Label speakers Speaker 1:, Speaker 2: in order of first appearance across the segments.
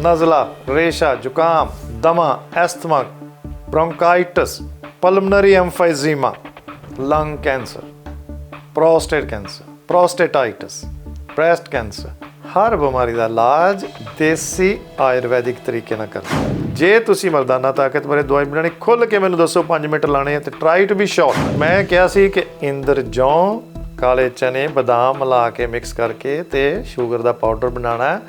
Speaker 1: ਨਜ਼ਲਾ, ਰੇਸ਼ਾ, ਜ਼ੁਕਾਮ, ਦਮਾ, ਐਸਥਮਾ, bronchitis, pulmonary emphysema, lung cancer, prostate cancer, prostatitis, breast cancer. ਹਰ ਬਿਮਾਰੀ ਦਾ ਇਲਾਜ ਦੇਸੀ ਆਯੁਰਵੈਦਿਕ ਤਰੀਕੇ ਨਾਲ ਕਰਦੇ ਜੇ ਤੁਸੀਂ ਮਰਦਾਨਾ ਤਾਕਤ ਬਾਰੇ ਦਵਾਈ ਬਣਾਣੀ ਖੁੱਲ ਕੇ ਮੈਨੂੰ ਦੱਸੋ 5 ਮਿੰਟ ਲਾਣੇ ਆ ਤੇ ਟਰਾਈ ਟੂ ਬੀ ਸ਼ੋਰਟ ਮੈਂ ਕਿਹਾ ਸੀ ਕਿ ਇੰਦਰ ਜੌਂ ਕਾਲੇ ਚਨੇ, ਬਦਾਮ ਮਿਲਾ ਕੇ ਮਿਕਸ ਕਰਕੇ ਤੇ ਸ਼ੂਗਰ ਦਾ ਪਾਊਡਰ ਬਣਾਉਣਾ। ਹੈ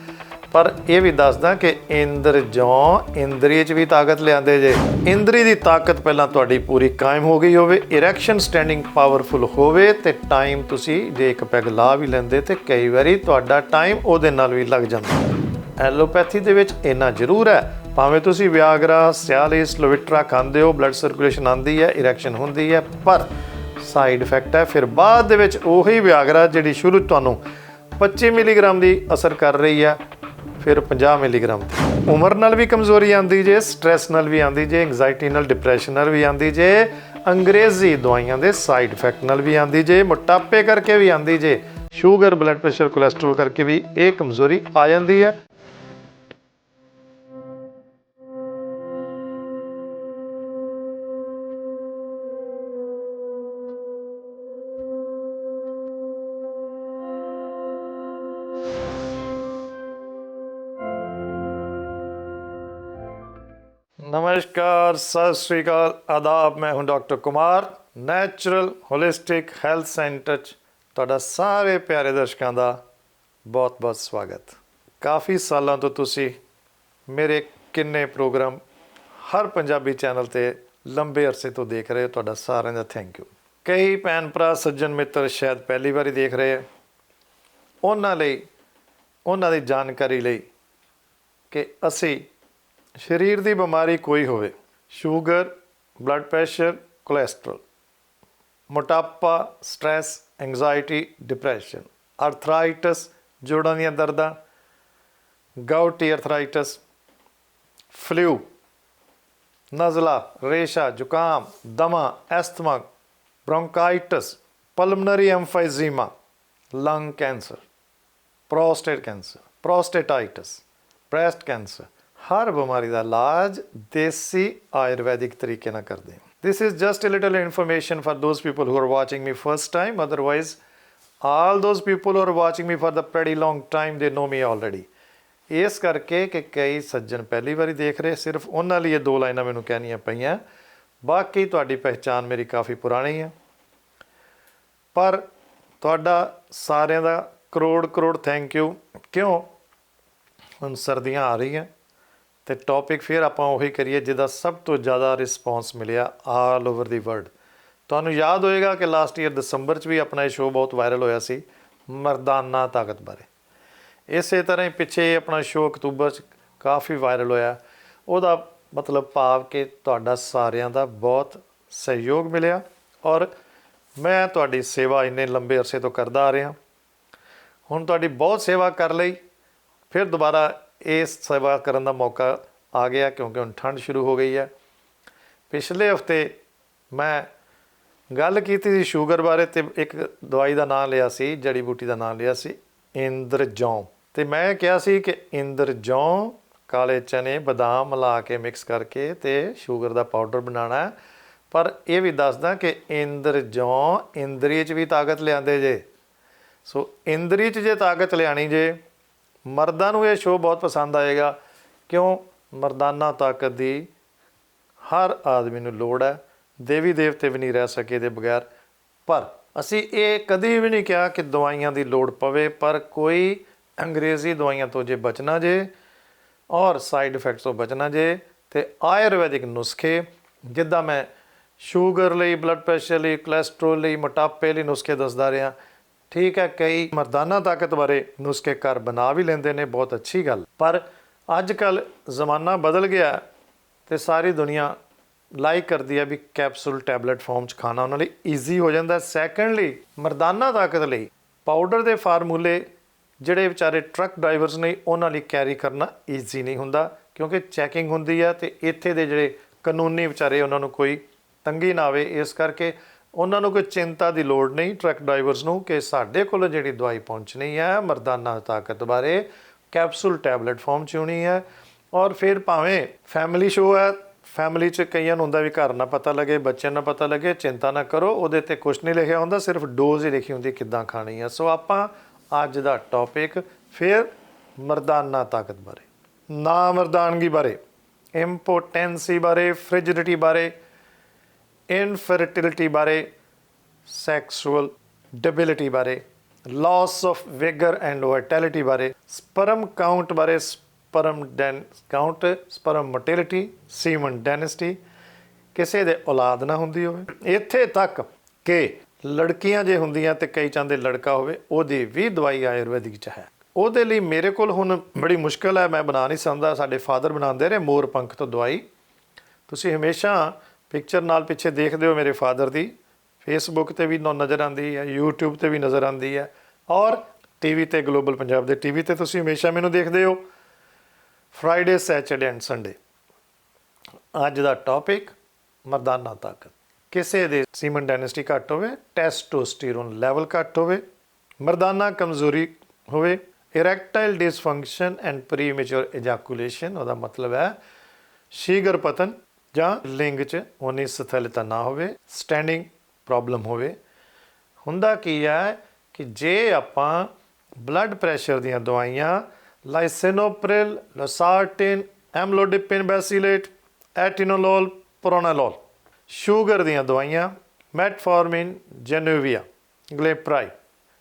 Speaker 1: ਪਰ ਇਹ ਵੀ ਦੱਸਦਾ ਕਿ ਇੰਦਰ ਜੌਂ ਇੰਦਰੀ ਚ ਵੀ ਤਾਕਤ ਲਿਆਂਦੇ ਜੇ। ਇੰਦਰੀ ਦੀ ਤਾਕਤ ਪਹਿਲਾਂ ਤੁਹਾਡੀ ਪੂਰੀ ਕਾਇਮ ਹੋ ਗਈ ਹੋਵੇ ਇਰੈਕਸ਼ਨ ਸਟੈਂਡਿੰਗ ਪਾਵਰਫੁਲ ਹੋਵੇ ਤੇ ਟਾਈਮ ਤੁਸੀਂ ਜੇ ਇੱਕ ਪੈਗ ਲਾ ਵੀ ਲੈਂਦੇ ਤੇ ਕਈ ਵਾਰੀ ਤੁਹਾਡਾ ਟਾਈਮ ਉਹਦੇ ਨਾਲ ਵੀ ਲੱਗ ਜਾਂਦਾ। ਐਲੋਪੈਥੀ ਦੇ ਵਿੱਚ ਇੰਨਾ ਜ਼ਰੂਰ ਹੈ, ਭਾਵੇਂ ਤੁਸੀਂ ਵਿਆਗਰਾ, ਸਿਆਲਿਸ, ਲੋਵਿਟਰਾ ਖਾਂਦੇ ਹੋ ਬਲੱਡ ਸਰਕੂਲੇਸ਼ਨ ਆਂਦੀ ਹੈ ਇਰੈਕਸ਼ਨ ਹੁੰਦੀ ਹੈ, ਪਰ ਸਾਈਡ ਇਫੈਕਟ ਹੈ। ਫਿਰ ਬਾਅਦ ਦੇ ਵਿੱਚ ਉਹੀ ਵਿਆਗਰਾ ਜਿਹੜੀ ਸ਼ੁਰੂ ਤੁਹਾਨੂੰ 25 ਮਿਲੀਗ੍ਰਾਮ ਦੀ ਅਸਰ ਕਰ ਰਹੀ ਹੈ। ਫਿਰ 50 ਮਿਲੀਗ੍ਰਾਮ ਦੀ ਉਮਰ ਨਾਲ ਵੀ ਕਮਜ਼ੋਰੀ ਆਂਦੀ ਜੇ ਸਟ੍ਰੈਸ ਨਾਲ ਵੀ ਆਂਦੀ ਜੇ ਐਂਗਜ਼ਾਇਟੀ ਨਾਲ ਡਿਪਰੈਸ਼ਨ ਨਾਲ ਵੀ ਆਂਦੀ ਜੇ, ਅੰਗਰੇਜ਼ੀ ਦਵਾਈਆਂ ਦੇ ਸਾਈਡ ਇਫੈਕਟ ਨਾਲ ਵੀ ਆਂਦੀ ਜੇ, ਮੋਟਾਪੇ ਕਰਕੇ ਵੀ ਆਂਦੀ ਜੇ ਸ਼ੂਗਰ ਬਲੱਡ ਪ੍ਰੈਸ਼ਰ ਕੋਲੇਸਟ੍ਰੋਲ ਕਰਕੇ ਵੀ ਇਹ ਕਮਜ਼ੋਰੀ ਆ ਜਾਂਦੀ ਹੈ। ਨਮਸਕਾਰ, ਸਤਿ ਸ੍ਰੀ ਅਕਾਲ। ਆਦਾਬ, ਮੈਂ ਹਾਂ doctor Kumar, natural holistic health center ਚ ਤੁਹਾਡਾ ਸਾਰੇ ਪਿਆਰੇ ਦਰਸ਼ਕਾਂ ਦਾ ਬਹੁਤ-ਬਹੁਤ ਸਵਾਗਤ। ਕਾਫੀ ਸਾਲਾਂ ਤੋਂ ਤੁਸੀਂ ਮੇਰੇ ਕਿੰਨੇ ਪ੍ਰੋਗਰਾਮ ਹਰ ਪੰਜਾਬੀ ਚੈਨਲ ਤੇ ਲੰਬੇ ਅਰਸੇ ਤੋਂ ਦੇਖ ਰਹੇ ਹੋ, ਤੁਹਾਡਾ ਸਾਰਿਆਂ ਦਾ ਥੈਂਕ ਯੂ ਕਈ ਭੈਣ ਭਰਾ ਸੱਜਣ ਮਿੱਤਰ ਸ਼ਾਇਦ ਪਹਿਲੀ ਵਾਰੀ ਦੇਖ ਰਹੇ ਆ। ਉਹਨਾਂ ਲਈ, ਉਹਨਾਂ ਦੀ ਜਾਣਕਾਰੀ ਲਈ ਕਿ ਅਸੀਂ ਸਰੀਰ ਦੀ ਬਿਮਾਰੀ ਕੋਈ ਹੋਵੇ, ਸ਼ੂਗਰ ਬਲੱਡ ਪ੍ਰੈਸ਼ਰ ਕੋਲੇਸਟ੍ਰੋਲ ਮੋਟਾਪਾ ਸਟ੍ਰੈਸ ਐਂਗਜ਼ਾਇਟੀ ਡਿਪਰੈਸ਼ਨ ਆਰਥਰਾਈਟਸ ਜੋੜਾਂ ਦੀਆਂ ਦਰਦਾਂ, ਗਾਊਟੀ ਆਰਥਰਾਈਟਸ ਫਲੂ ਨਜ਼ਲਾ, ਰੇਸ਼ਾ, ਜ਼ੁਕਾਮ, ਦਮਾ ਐਸਥਮਾ bronchitis pulmonary emphysema lung cancer prostate cancer prostatitis breast cancer ਹਰ ਬਿਮਾਰੀ ਦਾ ਇਲਾਜ ਦੇਸੀ ਆਯੁਰਵੈਦਿਕ ਤਰੀਕੇ ਨਾਲ ਕਰਦੇ ਹਾਂ this is just a little information for those people who are watching me first time otherwise all those people who are watching me for the pretty long time they know me already ਇਸ ਕਰਕੇ ਕਿ ਕਈ ਸੱਜਣ ਪਹਿਲੀ ਵਾਰੀ ਦੇਖ ਰਹੇ ਸਿਰਫ ਉਹਨਾਂ ਲਈ ਇਹ ਦੋ ਲਾਈਨਾਂ ਮੈਨੂੰ ਕਹਿਣੀਆਂ ਪਈਆਂ ਬਾਕੀ ਤੁਹਾਡੀ ਪਹਿਚਾਨ ਮੇਰੀ ਕਾਫੀ ਪੁਰਾਣੀ ਹੈ ਪਰ ਤੁਹਾਡਾ ਸਾਰਿਆਂ ਦਾ ਕਰੋੜ ਕਰੋੜ ਥੈਂਕ ਯੂ ਕਿਉਂ ਹੁਣ ਸਰਦੀਆਂ ਆ ਰਹੀਆਂ ਤੇ ਟੌਪਿਕ ਫਿਰ ਆਪਾਂ ਉਹੀ ਕਰੀਏ ਜਿਹਦਾ ਸਭ ਤੋਂ ਜ਼ਿਆਦਾ ਰਿਸਪੌਂਸ ਮਿਲਿਆ ਆਲ ਓਵਰ ਦੀ ਵਰਲਡ ਤੁਹਾਨੂੰ ਯਾਦ ਹੋਏਗਾ ਕਿ ਲਾਸਟ ਈਅਰ ਦਸੰਬਰ 'ਚ ਵੀ ਆਪਣਾ ਇਹ ਸ਼ੋਅ ਬਹੁਤ ਵਾਇਰਲ ਹੋਇਆ ਸੀ, ਮਰਦਾਨਾ ਤਾਕਤ ਬਾਰੇ। ਇਸੇ ਤਰ੍ਹਾਂ ਹੀ ਪਿੱਛੇ ਆਪਣਾ ਸ਼ੋਅ ਅਕਤੂਬਰ 'ਚ ਕਾਫੀ ਵਾਇਰਲ ਹੋਇਆ। ਉਹਦਾ ਮਤਲਬ ਭਾਵ ਕਿ ਤੁਹਾਡਾ ਸਾਰਿਆਂ ਦਾ ਬਹੁਤ ਸਹਿਯੋਗ ਮਿਲਿਆ ਔਰ ਮੈਂ ਤੁਹਾਡੀ ਸੇਵਾ ਇੰਨੇ ਲੰਬੇ ਅਰਸੇ ਤੋਂ ਕਰਦਾ ਆ ਰਿਹਾ। ਹੁਣ ਤੁਹਾਡੀ ਬਹੁਤ ਸੇਵਾ ਕਰ ਲਈ, ਫਿਰ ਦੁਬਾਰਾ ਇਸ ਸੇਵਾ ਕਰਨ ਦਾ ਮੌਕਾ ਆ ਗਿਆ ਕਿਉਂਕਿ ਹੁਣ ਠੰਡ ਸ਼ੁਰੂ ਹੋ ਗਈ ਹੈ। ਪਿਛਲੇ ਹਫ਼ਤੇ ਮੈਂ ਗੱਲ ਕੀਤੀ ਸੀ ਸ਼ੂਗਰ ਬਾਰੇ ਤੇ ਇੱਕ ਦਵਾਈ ਦਾ ਨਾਮ ਲਿਆ ਸੀ, ਜੜੀ ਬੂਟੀ ਦਾ ਨਾਮ ਲਿਆ ਸੀ ਇੰਦਰ ਜੌਂ ਤੇ ਮੈਂ ਕਿਹਾ ਸੀ ਕਿ ਇੰਦਰ ਜੌਂ ਕਾਲੇ ਚਨੇ, ਬਦਾਮ ਮਿਲਾ ਕੇ ਮਿਕਸ ਕਰਕੇ ਤੇ ਸ਼ੂਗਰ ਦਾ ਪਾਊਡਰ ਬਣਾਉਣਾ ਪਰ ਇਹ ਵੀ ਦੱਸਦਾ ਕਿ ਇੰਦਰ ਜੌਂ ਇੰਦਰੀ ਚ ਵੀ ਤਾਕਤ ਲਿਆਂਦੇ ਜੇ। ਸੋ ਇੰਦਰੀ ਚ ਜੇ ਤਾਕਤ ਲਿਆਣੀ ਜੇ ਮਰਦਾਂ ਨੂੰ ਇਹ ਸ਼ੋਅ ਬਹੁਤ ਪਸੰਦ ਆਏਗਾ। ਕਿਉਂ? ਮਰਦਾਨਾ ਤਾਕਤ ਦੀ ਹਰ ਆਦਮੀ ਨੂੰ ਲੋੜ ਹੈ। ਦੇਵੀ ਦੇਵਤੇ ਵੀ ਨਹੀਂ ਰਹਿ ਸਕੇ ਦੇ ਬਗੈਰ। ਪਰ ਅਸੀਂ ਇਹ ਕਦੀ ਵੀ ਨਹੀਂ ਕਿਹਾ ਕਿ ਦਵਾਈਆਂ ਦੀ ਲੋੜ ਪਵੇ, ਪਰ ਕੋਈ ਅੰਗਰੇਜ਼ੀ ਦਵਾਈਆਂ ਤੋਂ ਜੇ ਬਚਣਾ ਜੇ ਔਰ ਸਾਈਡ ਇਫੈਕਟਸ ਤੋਂ ਬਚਣਾ ਜੇ ਤੇ ਆਯੁਰਵੈਦਿਕ ਨੁਸਖੇ, ਜਿੱਦਾਂ ਮੈਂ ਸ਼ੂਗਰ ਲਈ ਬਲੱਡ ਪ੍ਰੈਸ਼ਰ ਲਈ ਕੋਲੇਸਟ੍ਰੋਲ ਲਈ, ਮੋਟਾਪੇ ਲਈ ਨੁਸਖੇ ਦੱਸਦਾ ਰਿਹਾ। ਠੀਕ ਹੈ, ਕਈ ਮਰਦਾਨਾ ਤਾਕਤ ਬਾਰੇ ਨੁਸਖੇ ਘਰ ਬਣਾ ਵੀ ਲੈਂਦੇ ਨੇ, ਬਹੁਤ ਅੱਛੀ ਗੱਲ। ਪਰ ਅੱਜ ਕੱਲ ਜ਼ਮਾਨਾ ਬਦਲ ਗਿਆ ਤੇ ਸਾਰੀ ਦੁਨੀਆ ਲਾਈਕ ਕਰਦੀ ਹੈ ਵੀ ਕੈਪਸੂਲ ਟੈਬਲੇਟ ਫਾਰਮ ਚ ਖਾਣਾ ਉਹਨਾਂ ਲਈ ਈਜ਼ੀ ਹੋ ਜਾਂਦਾ ਸੈਕੰਡਲੀ ਮਰਦਾਨਾ ਤਾਕਤ ਲਈ ਪਾਊਡਰ ਦੇ ਫਾਰਮੂਲੇ ਜਿਹੜੇ ਵਿਚਾਰੇ ਟਰੱਕ ਡਰਾਈਵਰਸ ਨੇ, ਉਹਨਾਂ ਲਈ ਕੈਰੀ ਕਰਨਾ ਈਜ਼ੀ ਨਹੀਂ ਹੁੰਦਾ, ਕਿਉਂਕਿ ਚੈਕਿੰਗ ਹੁੰਦੀ ਆ ਤੇ ਇੱਥੇ ਦੇ ਜਿਹੜੇ ਕਾਨੂੰਨੀ ਵਿਚਾਰੇ ਉਹਨਾਂ ਨੂੰ ਕੋਈ ਤੰਗੀ ਨਾ ਆਵੇ, ਇਸ ਕਰਕੇ ਉਹਨਾਂ ਨੂੰ ਕੋਈ ਚਿੰਤਾ ਦੀ ਲੋੜ ਨਹੀਂ, ਟਰੱਕ ਡਰਾਈਵਰਸ ਨੂੰ ਕਿ ਸਾਡੇ ਕੋਲ ਜਿਹੜੀ ਦਵਾਈ ਪਹੁੰਚਣੀ ਹੈ, ਮਰਦਾਨਾ ਤਾਕਤ ਬਾਰੇ ਕੈਪਸੂਲ ਟੈਬਲੇਟ ਫਾਰਮ ਚ ਹੋਣੀ ਹੈ ਔਰ ਫਿਰ ਭਾਵੇਂ ਫੈਮਿਲੀ ਸ਼ੋ ਹੈ, ਫੈਮਿਲੀ ਚ ਕਈਆਂ ਨੂੰ ਹੁੰਦਾ ਵੀ ਘਰ ਨਾ ਪਤਾ ਲੱਗੇ, ਬੱਚਿਆਂ ਨਾ ਪਤਾ ਲੱਗੇ, ਚਿੰਤਾ ਨਾ ਕਰੋ, ਉਹਦੇ ਤੇ ਕੁਝ ਨਹੀਂ ਲਿਖਿਆ ਹੁੰਦਾ, ਸਿਰਫ ਡੋਜ਼ ਹੀ ਲਿਖੀ ਹੁੰਦੀ ਕਿੱਦਾਂ ਖਾਣੀ ਹੈ। ਸੋ ਆਪਾਂ ਅੱਜ ਦਾ ਟੌਪਿਕ ਫਿਰ ਮਰਦਾਨਾ ਤਾਕਤ ਬਾਰੇ, ਨਾ ਮਰਦਾਨਗੀ ਬਾਰੇ ਇੰਪੋਟੈਂਸੀ ਬਾਰੇ ਫ੍ਰਿਜਿਡਿਟੀ ਬਾਰੇ ਇਨਫਰਟਿਲਿਟੀ ਬਾਰੇ ਸੈਕਸੂਅਲ ਡੈਬਿਲਿਟੀ ਬਾਰੇ loss of vigour and vitality ਬਾਰੇ ਸਪਰਮ ਕਾਊਂਟ ਬਾਰੇ sperm den count sperm motility semen density ਕਿਸੇ ਦੇ ਔਲਾਦ ਨਾ ਹੁੰਦੀ ਹੋਵੇ। ਇੱਥੇ ਤੱਕ ਕਿ ਲੜਕੀਆਂ ਜੇ ਹੁੰਦੀਆਂ ਤੇ ਕਈ ਚਾਹੁੰਦੇ ਲੜਕਾ ਹੋਵੇ, ਉਹਦੀ ਵੀ ਦਵਾਈ ਆਯੁਰਵੈਦਿਕ ਚ ਹੈ। ਉਹਦੇ ਲਈ ਮੇਰੇ ਕੋਲ ਹੁਣ ਬੜੀ ਮੁਸ਼ਕਲ ਹੈ, ਮੈਂ ਬਣਾ ਨਹੀਂ ਸਕਦਾ, ਸਾਡੇ ਫਾਦਰ ਬਣਾਉਂਦੇ ਰਹੇ ਮੋਰ ਪੰਖ ਤੋਂ ਦਵਾਈ। ਤੁਸੀਂ ਹਮੇਸ਼ਾ ਪਿਕਚਰ ਨਾਲ ਪਿੱਛੇ ਦੇਖਦੇ ਹੋ ਮੇਰੇ ਫਾਦਰ ਦੀ। ਫੇਸਬੁੱਕ ਤੇ ਵੀ ਨ- ਨਜ਼ਰ ਆਉਂਦੀ ਹੈ, YouTube ਤੇ ਵੀ ਨਜ਼ਰ ਆਉਂਦੀ ਹੈ ਔਰ ਟੀਵੀ ਤੇ ਗਲੋਬਲ ਪੰਜਾਬ ਦੇ ਟੀਵੀ ਤੇ ਤੁਸੀਂ ਹਮੇਸ਼ਾ ਮੈਨੂੰ ਦੇਖਦੇ ਹੋ। ਫਰਾਈਡੇ ਸੈਚਰਡੇ ਐਂਡ ਸੰਡੇ ਅੱਜ ਦਾ ਟੌਪਿਕ ਮਰਦਾਨਾ ਤਾਕਤ। ਕਿਸੇ ਦੇ ਸੀਮਨ ਡਾਇਨੈਸਟੀ ਘੱਟ ਹੋਵੇ ਟੈਸਟੋਸਟੇਰੋਨ ਲੈਵਲ ਘੱਟ ਹੋਵੇ, ਮਰਦਾਨਾ ਕਮਜ਼ੋਰੀ ਹੋਵੇ erectile dysfunction and premature ejaculation ਉਹਦਾ ਮਤਲਬ ਹੈ, ਸ਼ੀਘਰ ਪਤਨ ਜਾਂ ਲਿੰਗ 'ਚ ਉਨੀ ਸਥਲਤਾ ਨਾ ਹੋਵੇ ਸਟੈਂਡਿੰਗ ਪ੍ਰੋਬਲਮ ਹੋਵੇ। ਹੁੰਦਾ ਕੀ ਹੈ ਕਿ ਜੇ ਆਪਾਂ ਬਲੱਡ ਪ੍ਰੈਸ਼ਰ ਦੀਆਂ ਦਵਾਈਆਂ ਲਾਈਸੇਨੋਪ੍ਰਿਲ ਲੋਸਾਰਟਿਨ ਐਮਲੋਡਿਪਿਨ ਬੈਸੀਲੇਟ ਐਟੀਨੋਲੋਲ ਪ੍ਰੋਨਾਲੋਲ ਸ਼ੂਗਰ ਦੀਆਂ ਦਵਾਈਆਂ ਮੈਟਫੋਰਮਿਨ ਜੈਨੂਵੀਆ ਗਲੇਪਰਾਈ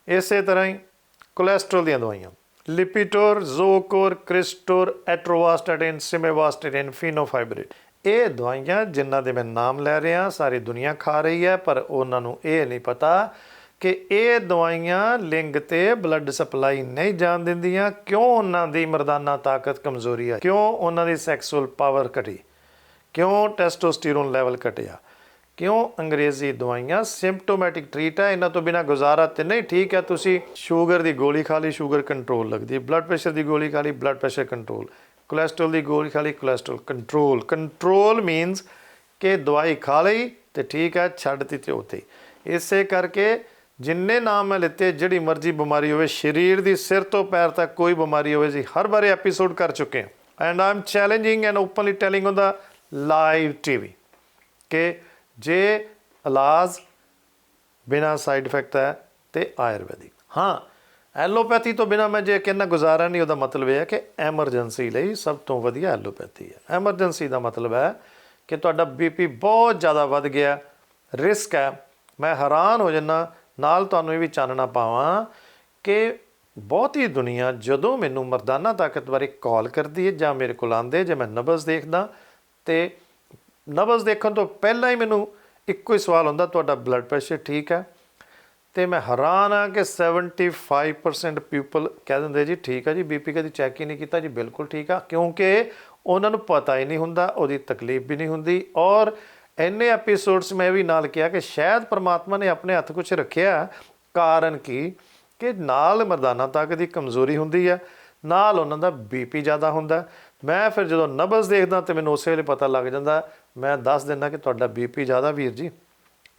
Speaker 1: ਇਸੇ ਤਰ੍ਹਾਂ ਹੀ ਕੋਲੇਸਟ੍ਰੋਲ ਦੀਆਂ ਦਵਾਈਆਂ ਲਿਪੀਟੋਰ ਜ਼ੋਕੋਰ ਕ੍ਰਿਸਟੋਰ ਐਟਰੋਵਾਸਟਾਟਿਨ ਸਿਮੇਵਾਸਟਾਟਿਨ ਫੀਨੋਫਾਈਬਰੇਟ ਇਹ ਦਵਾਈਆਂ ਜਿਨ੍ਹਾਂ ਦੇ ਮੈਂ ਨਾਮ ਲੈ ਰਿਹਾ, ਸਾਰੀ ਦੁਨੀਆ ਖਾ ਰਹੀ ਹੈ, ਪਰ ਉਹਨਾਂ ਨੂੰ ਇਹ ਨਹੀਂ ਪਤਾ ਕਿ ਇਹ ਦਵਾਈਆਂ ਲਿੰਗ ਤੇ ਬਲੱਡ ਸਪਲਾਈ ਨਹੀਂ ਜਾਣ ਦਿੰਦੀਆਂ। ਕਿਉਂ ਉਹਨਾਂ ਦੀ ਮਰਦਾਨਾ ਤਾਕਤ ਕਮਜ਼ੋਰੀ ਹੈ ਕਿਉਂ ਉਹਨਾਂ ਦੀ ਸੈਕਸੁਅਲ ਪਾਵਰ ਘਟੀ? ਕਿਉਂ ਟੈਸਟੋਸਟੀਰੋਨ ਲੈਵਲ ਘਟਿਆ? ਕਿਉਂ ਅੰਗਰੇਜ਼ੀ ਦਵਾਈਆਂ ਸਿੰਪਟੋਮੈਟਿਕ ਟ੍ਰੀਟ ਹੈ ਇਹਨਾਂ ਤੋਂ ਬਿਨਾ ਗੁਜ਼ਾਰਾ ਤੇ ਨਹੀਂ, ਠੀਕ ਹੈ, ਤੁਸੀਂ ਸ਼ੂਗਰ ਦੀ ਗੋਲੀ ਖਾ ਲਈ ਸ਼ੂਗਰ ਕੰਟਰੋਲ ਲੱਗਦੀ ਬਲੱਡ ਪ੍ਰੈਸ਼ਰ ਦੀ ਗੋਲੀ ਖਾ ਲਈ ਬਲੱਡ ਪ੍ਰੈਸ਼ਰ ਕੰਟਰੋਲ ਕੋਲੇਸਟ੍ਰੋਲ ਦੀ ਗੋਲੀ ਖਾ ਲਈ ਕੋਲੇਸਟ੍ਰੋਲ ਕੰਟਰੋਲ ਕੰਟਰੋਲ ਮੀਨਸ ਕਿ ਦਵਾਈ ਖਾ ਲਈ ਤੇ ਠੀਕ ਹੈ, ਛੱਡ ਛੱਡਤੀ ਤੇ ਉਤੇ ਇਸੇ ਕਰਕੇ ਜਿੰਨੇ ਨਾਮ ਮੈਂ ਲਿੱਤੇ, ਜਿਹੜੀ ਮਰਜ਼ੀ ਬਿਮਾਰੀ ਹੋਵੇ, ਸਰੀਰ ਦੀ ਸਿਰ ਤੋਂ ਪੈਰ ਤੱਕ ਕੋਈ ਬਿਮਾਰੀ ਹੋਵੇ ਜੀ ਹਰ ਬਾਰੇ ਐਪੀਸੋਡ ਕਰ ਚੁੱਕੇ ਹਾਂ। And I'm challenging and openly telling on the live TV ਕਿ ਜੇ ਇਲਾਜ ਬਿਨਾ ਸਾਈਡ ਇਫੈਕਟ ਹੈ ਤੇ ਆਯੁਰਵੈਦਿਕ। ਹਾਂ ਐਲੋਪੈਥੀ ਤੋਂ ਬਿਨਾ ਮੈਂ ਜੇ ਕਹਿੰਨਾ ਗੁਜ਼ਾਰਾ ਨਹੀਂ, ਉਹਦਾ ਮਤਲਬ ਇਹ ਹੈ ਕਿ ਐਮਰਜੈਂਸੀ ਲਈ ਸਭ ਤੋਂ ਵਧੀਆ ਐਲੋਪੈਥੀ ਹੈ। ਐਮਰਜੈਂਸੀ ਦਾ ਮਤਲਬ ਹੈ ਕਿ ਤੁਹਾਡਾ ਬੀਪੀ ਬਹੁਤ ਜ਼ਿਆਦਾ ਵੱਧ ਗਿਆ, ਰਿਸਕ ਹੈ। ਮੈਂ ਹੈਰਾਨ ਹੋ ਜੰਨਾ ਨਾਲ ਤੁਹਾਨੂੰ ਇਹ ਵੀ ਚਾਨਣਾ ਪਾਵਾਂ ਕਿ ਬਹੁਤੀ ਦੁਨੀਆ ਜਦੋਂ ਮੈਨੂੰ ਮਰਦਾਨਾ ਤਾਕਤ ਬਾਰੇ ਕਾਲ ਕਰਦੀ ਹੈ ਜਾਂ ਮੇਰੇ ਕੋਲ ਆਂਦੇ ਜੇ ਮੈਂ ਨਬਜ਼ ਦੇਖਦਾ, ਤੇ ਨਬਜ਼ ਦੇਖਣ ਤੋਂ ਪਹਿਲਾਂ ਹੀ ਮੈਨੂੰ ਇੱਕੋ ਹੀ ਸਵਾਲ ਹੁੰਦਾ, ਤੁਹਾਡਾ ਬਲੱਡ ਪ੍ਰੈਸ਼ਰ ਠੀਕ ਹੈ? ਤੇ ਮੈਂ ਹੈਰਾਨ ਆ ਕਿ 75% ਪੀਪਲ ਕਹਿ ਦਿੰਦੇ, ਜੀ ਠੀਕ ਆ ਜੀ ਬੀਪੀ ਕਦੀ ਚੈੱਕ ਹੀ ਨਹੀਂ ਕੀਤਾ। ਜੀ ਬਿਲਕੁਲ ਠੀਕ ਆ, ਕਿਉਂਕਿ ਉਹਨਾਂ ਨੂੰ ਪਤਾ ਹੀ ਨਹੀਂ ਹੁੰਦਾ, ਉਹਦੀ ਤਕਲੀਫ ਵੀ ਨਹੀਂ ਹੁੰਦੀ। ਔਰ ਇੰਨੇ ਐਪੀਸੋਡਸ ਮੈਂ ਵੀ ਨਾਲ ਕਿਹਾ ਕਿ ਸ਼ਾਇਦ ਪ੍ਰਮਾਤਮਾ ਨੇ ਆਪਣੇ ਹੱਥ ਕੁਝ ਰੱਖਿਆ ਕਾਰਨ ਕੀ? ਕਿ ਨਾਲ ਮਰਦਾਨਾ ਤੱਕ ਦੀ ਕਮਜ਼ੋਰੀ ਹੁੰਦੀ ਹੈ ਨਾਲ ਉਹਨਾਂ ਦਾ ਬੀਪੀ ਜ਼ਿਆਦਾ ਹੁੰਦਾ। ਮੈਂ ਫਿਰ ਜਦੋਂ ਨਬਜ਼ ਦੇਖਦਾ ਤੇ ਮੈਨੂੰ ਉਸੇ ਵੇਲੇ ਪਤਾ ਲੱਗ ਜਾਂਦਾ, ਮੈਂ ਦੱਸ ਦਿੰਦਾ ਕਿ ਤੁਹਾਡਾ ਬੀਪੀ ਜ਼ਿਆਦਾ ਵੀਰ ਜੀ।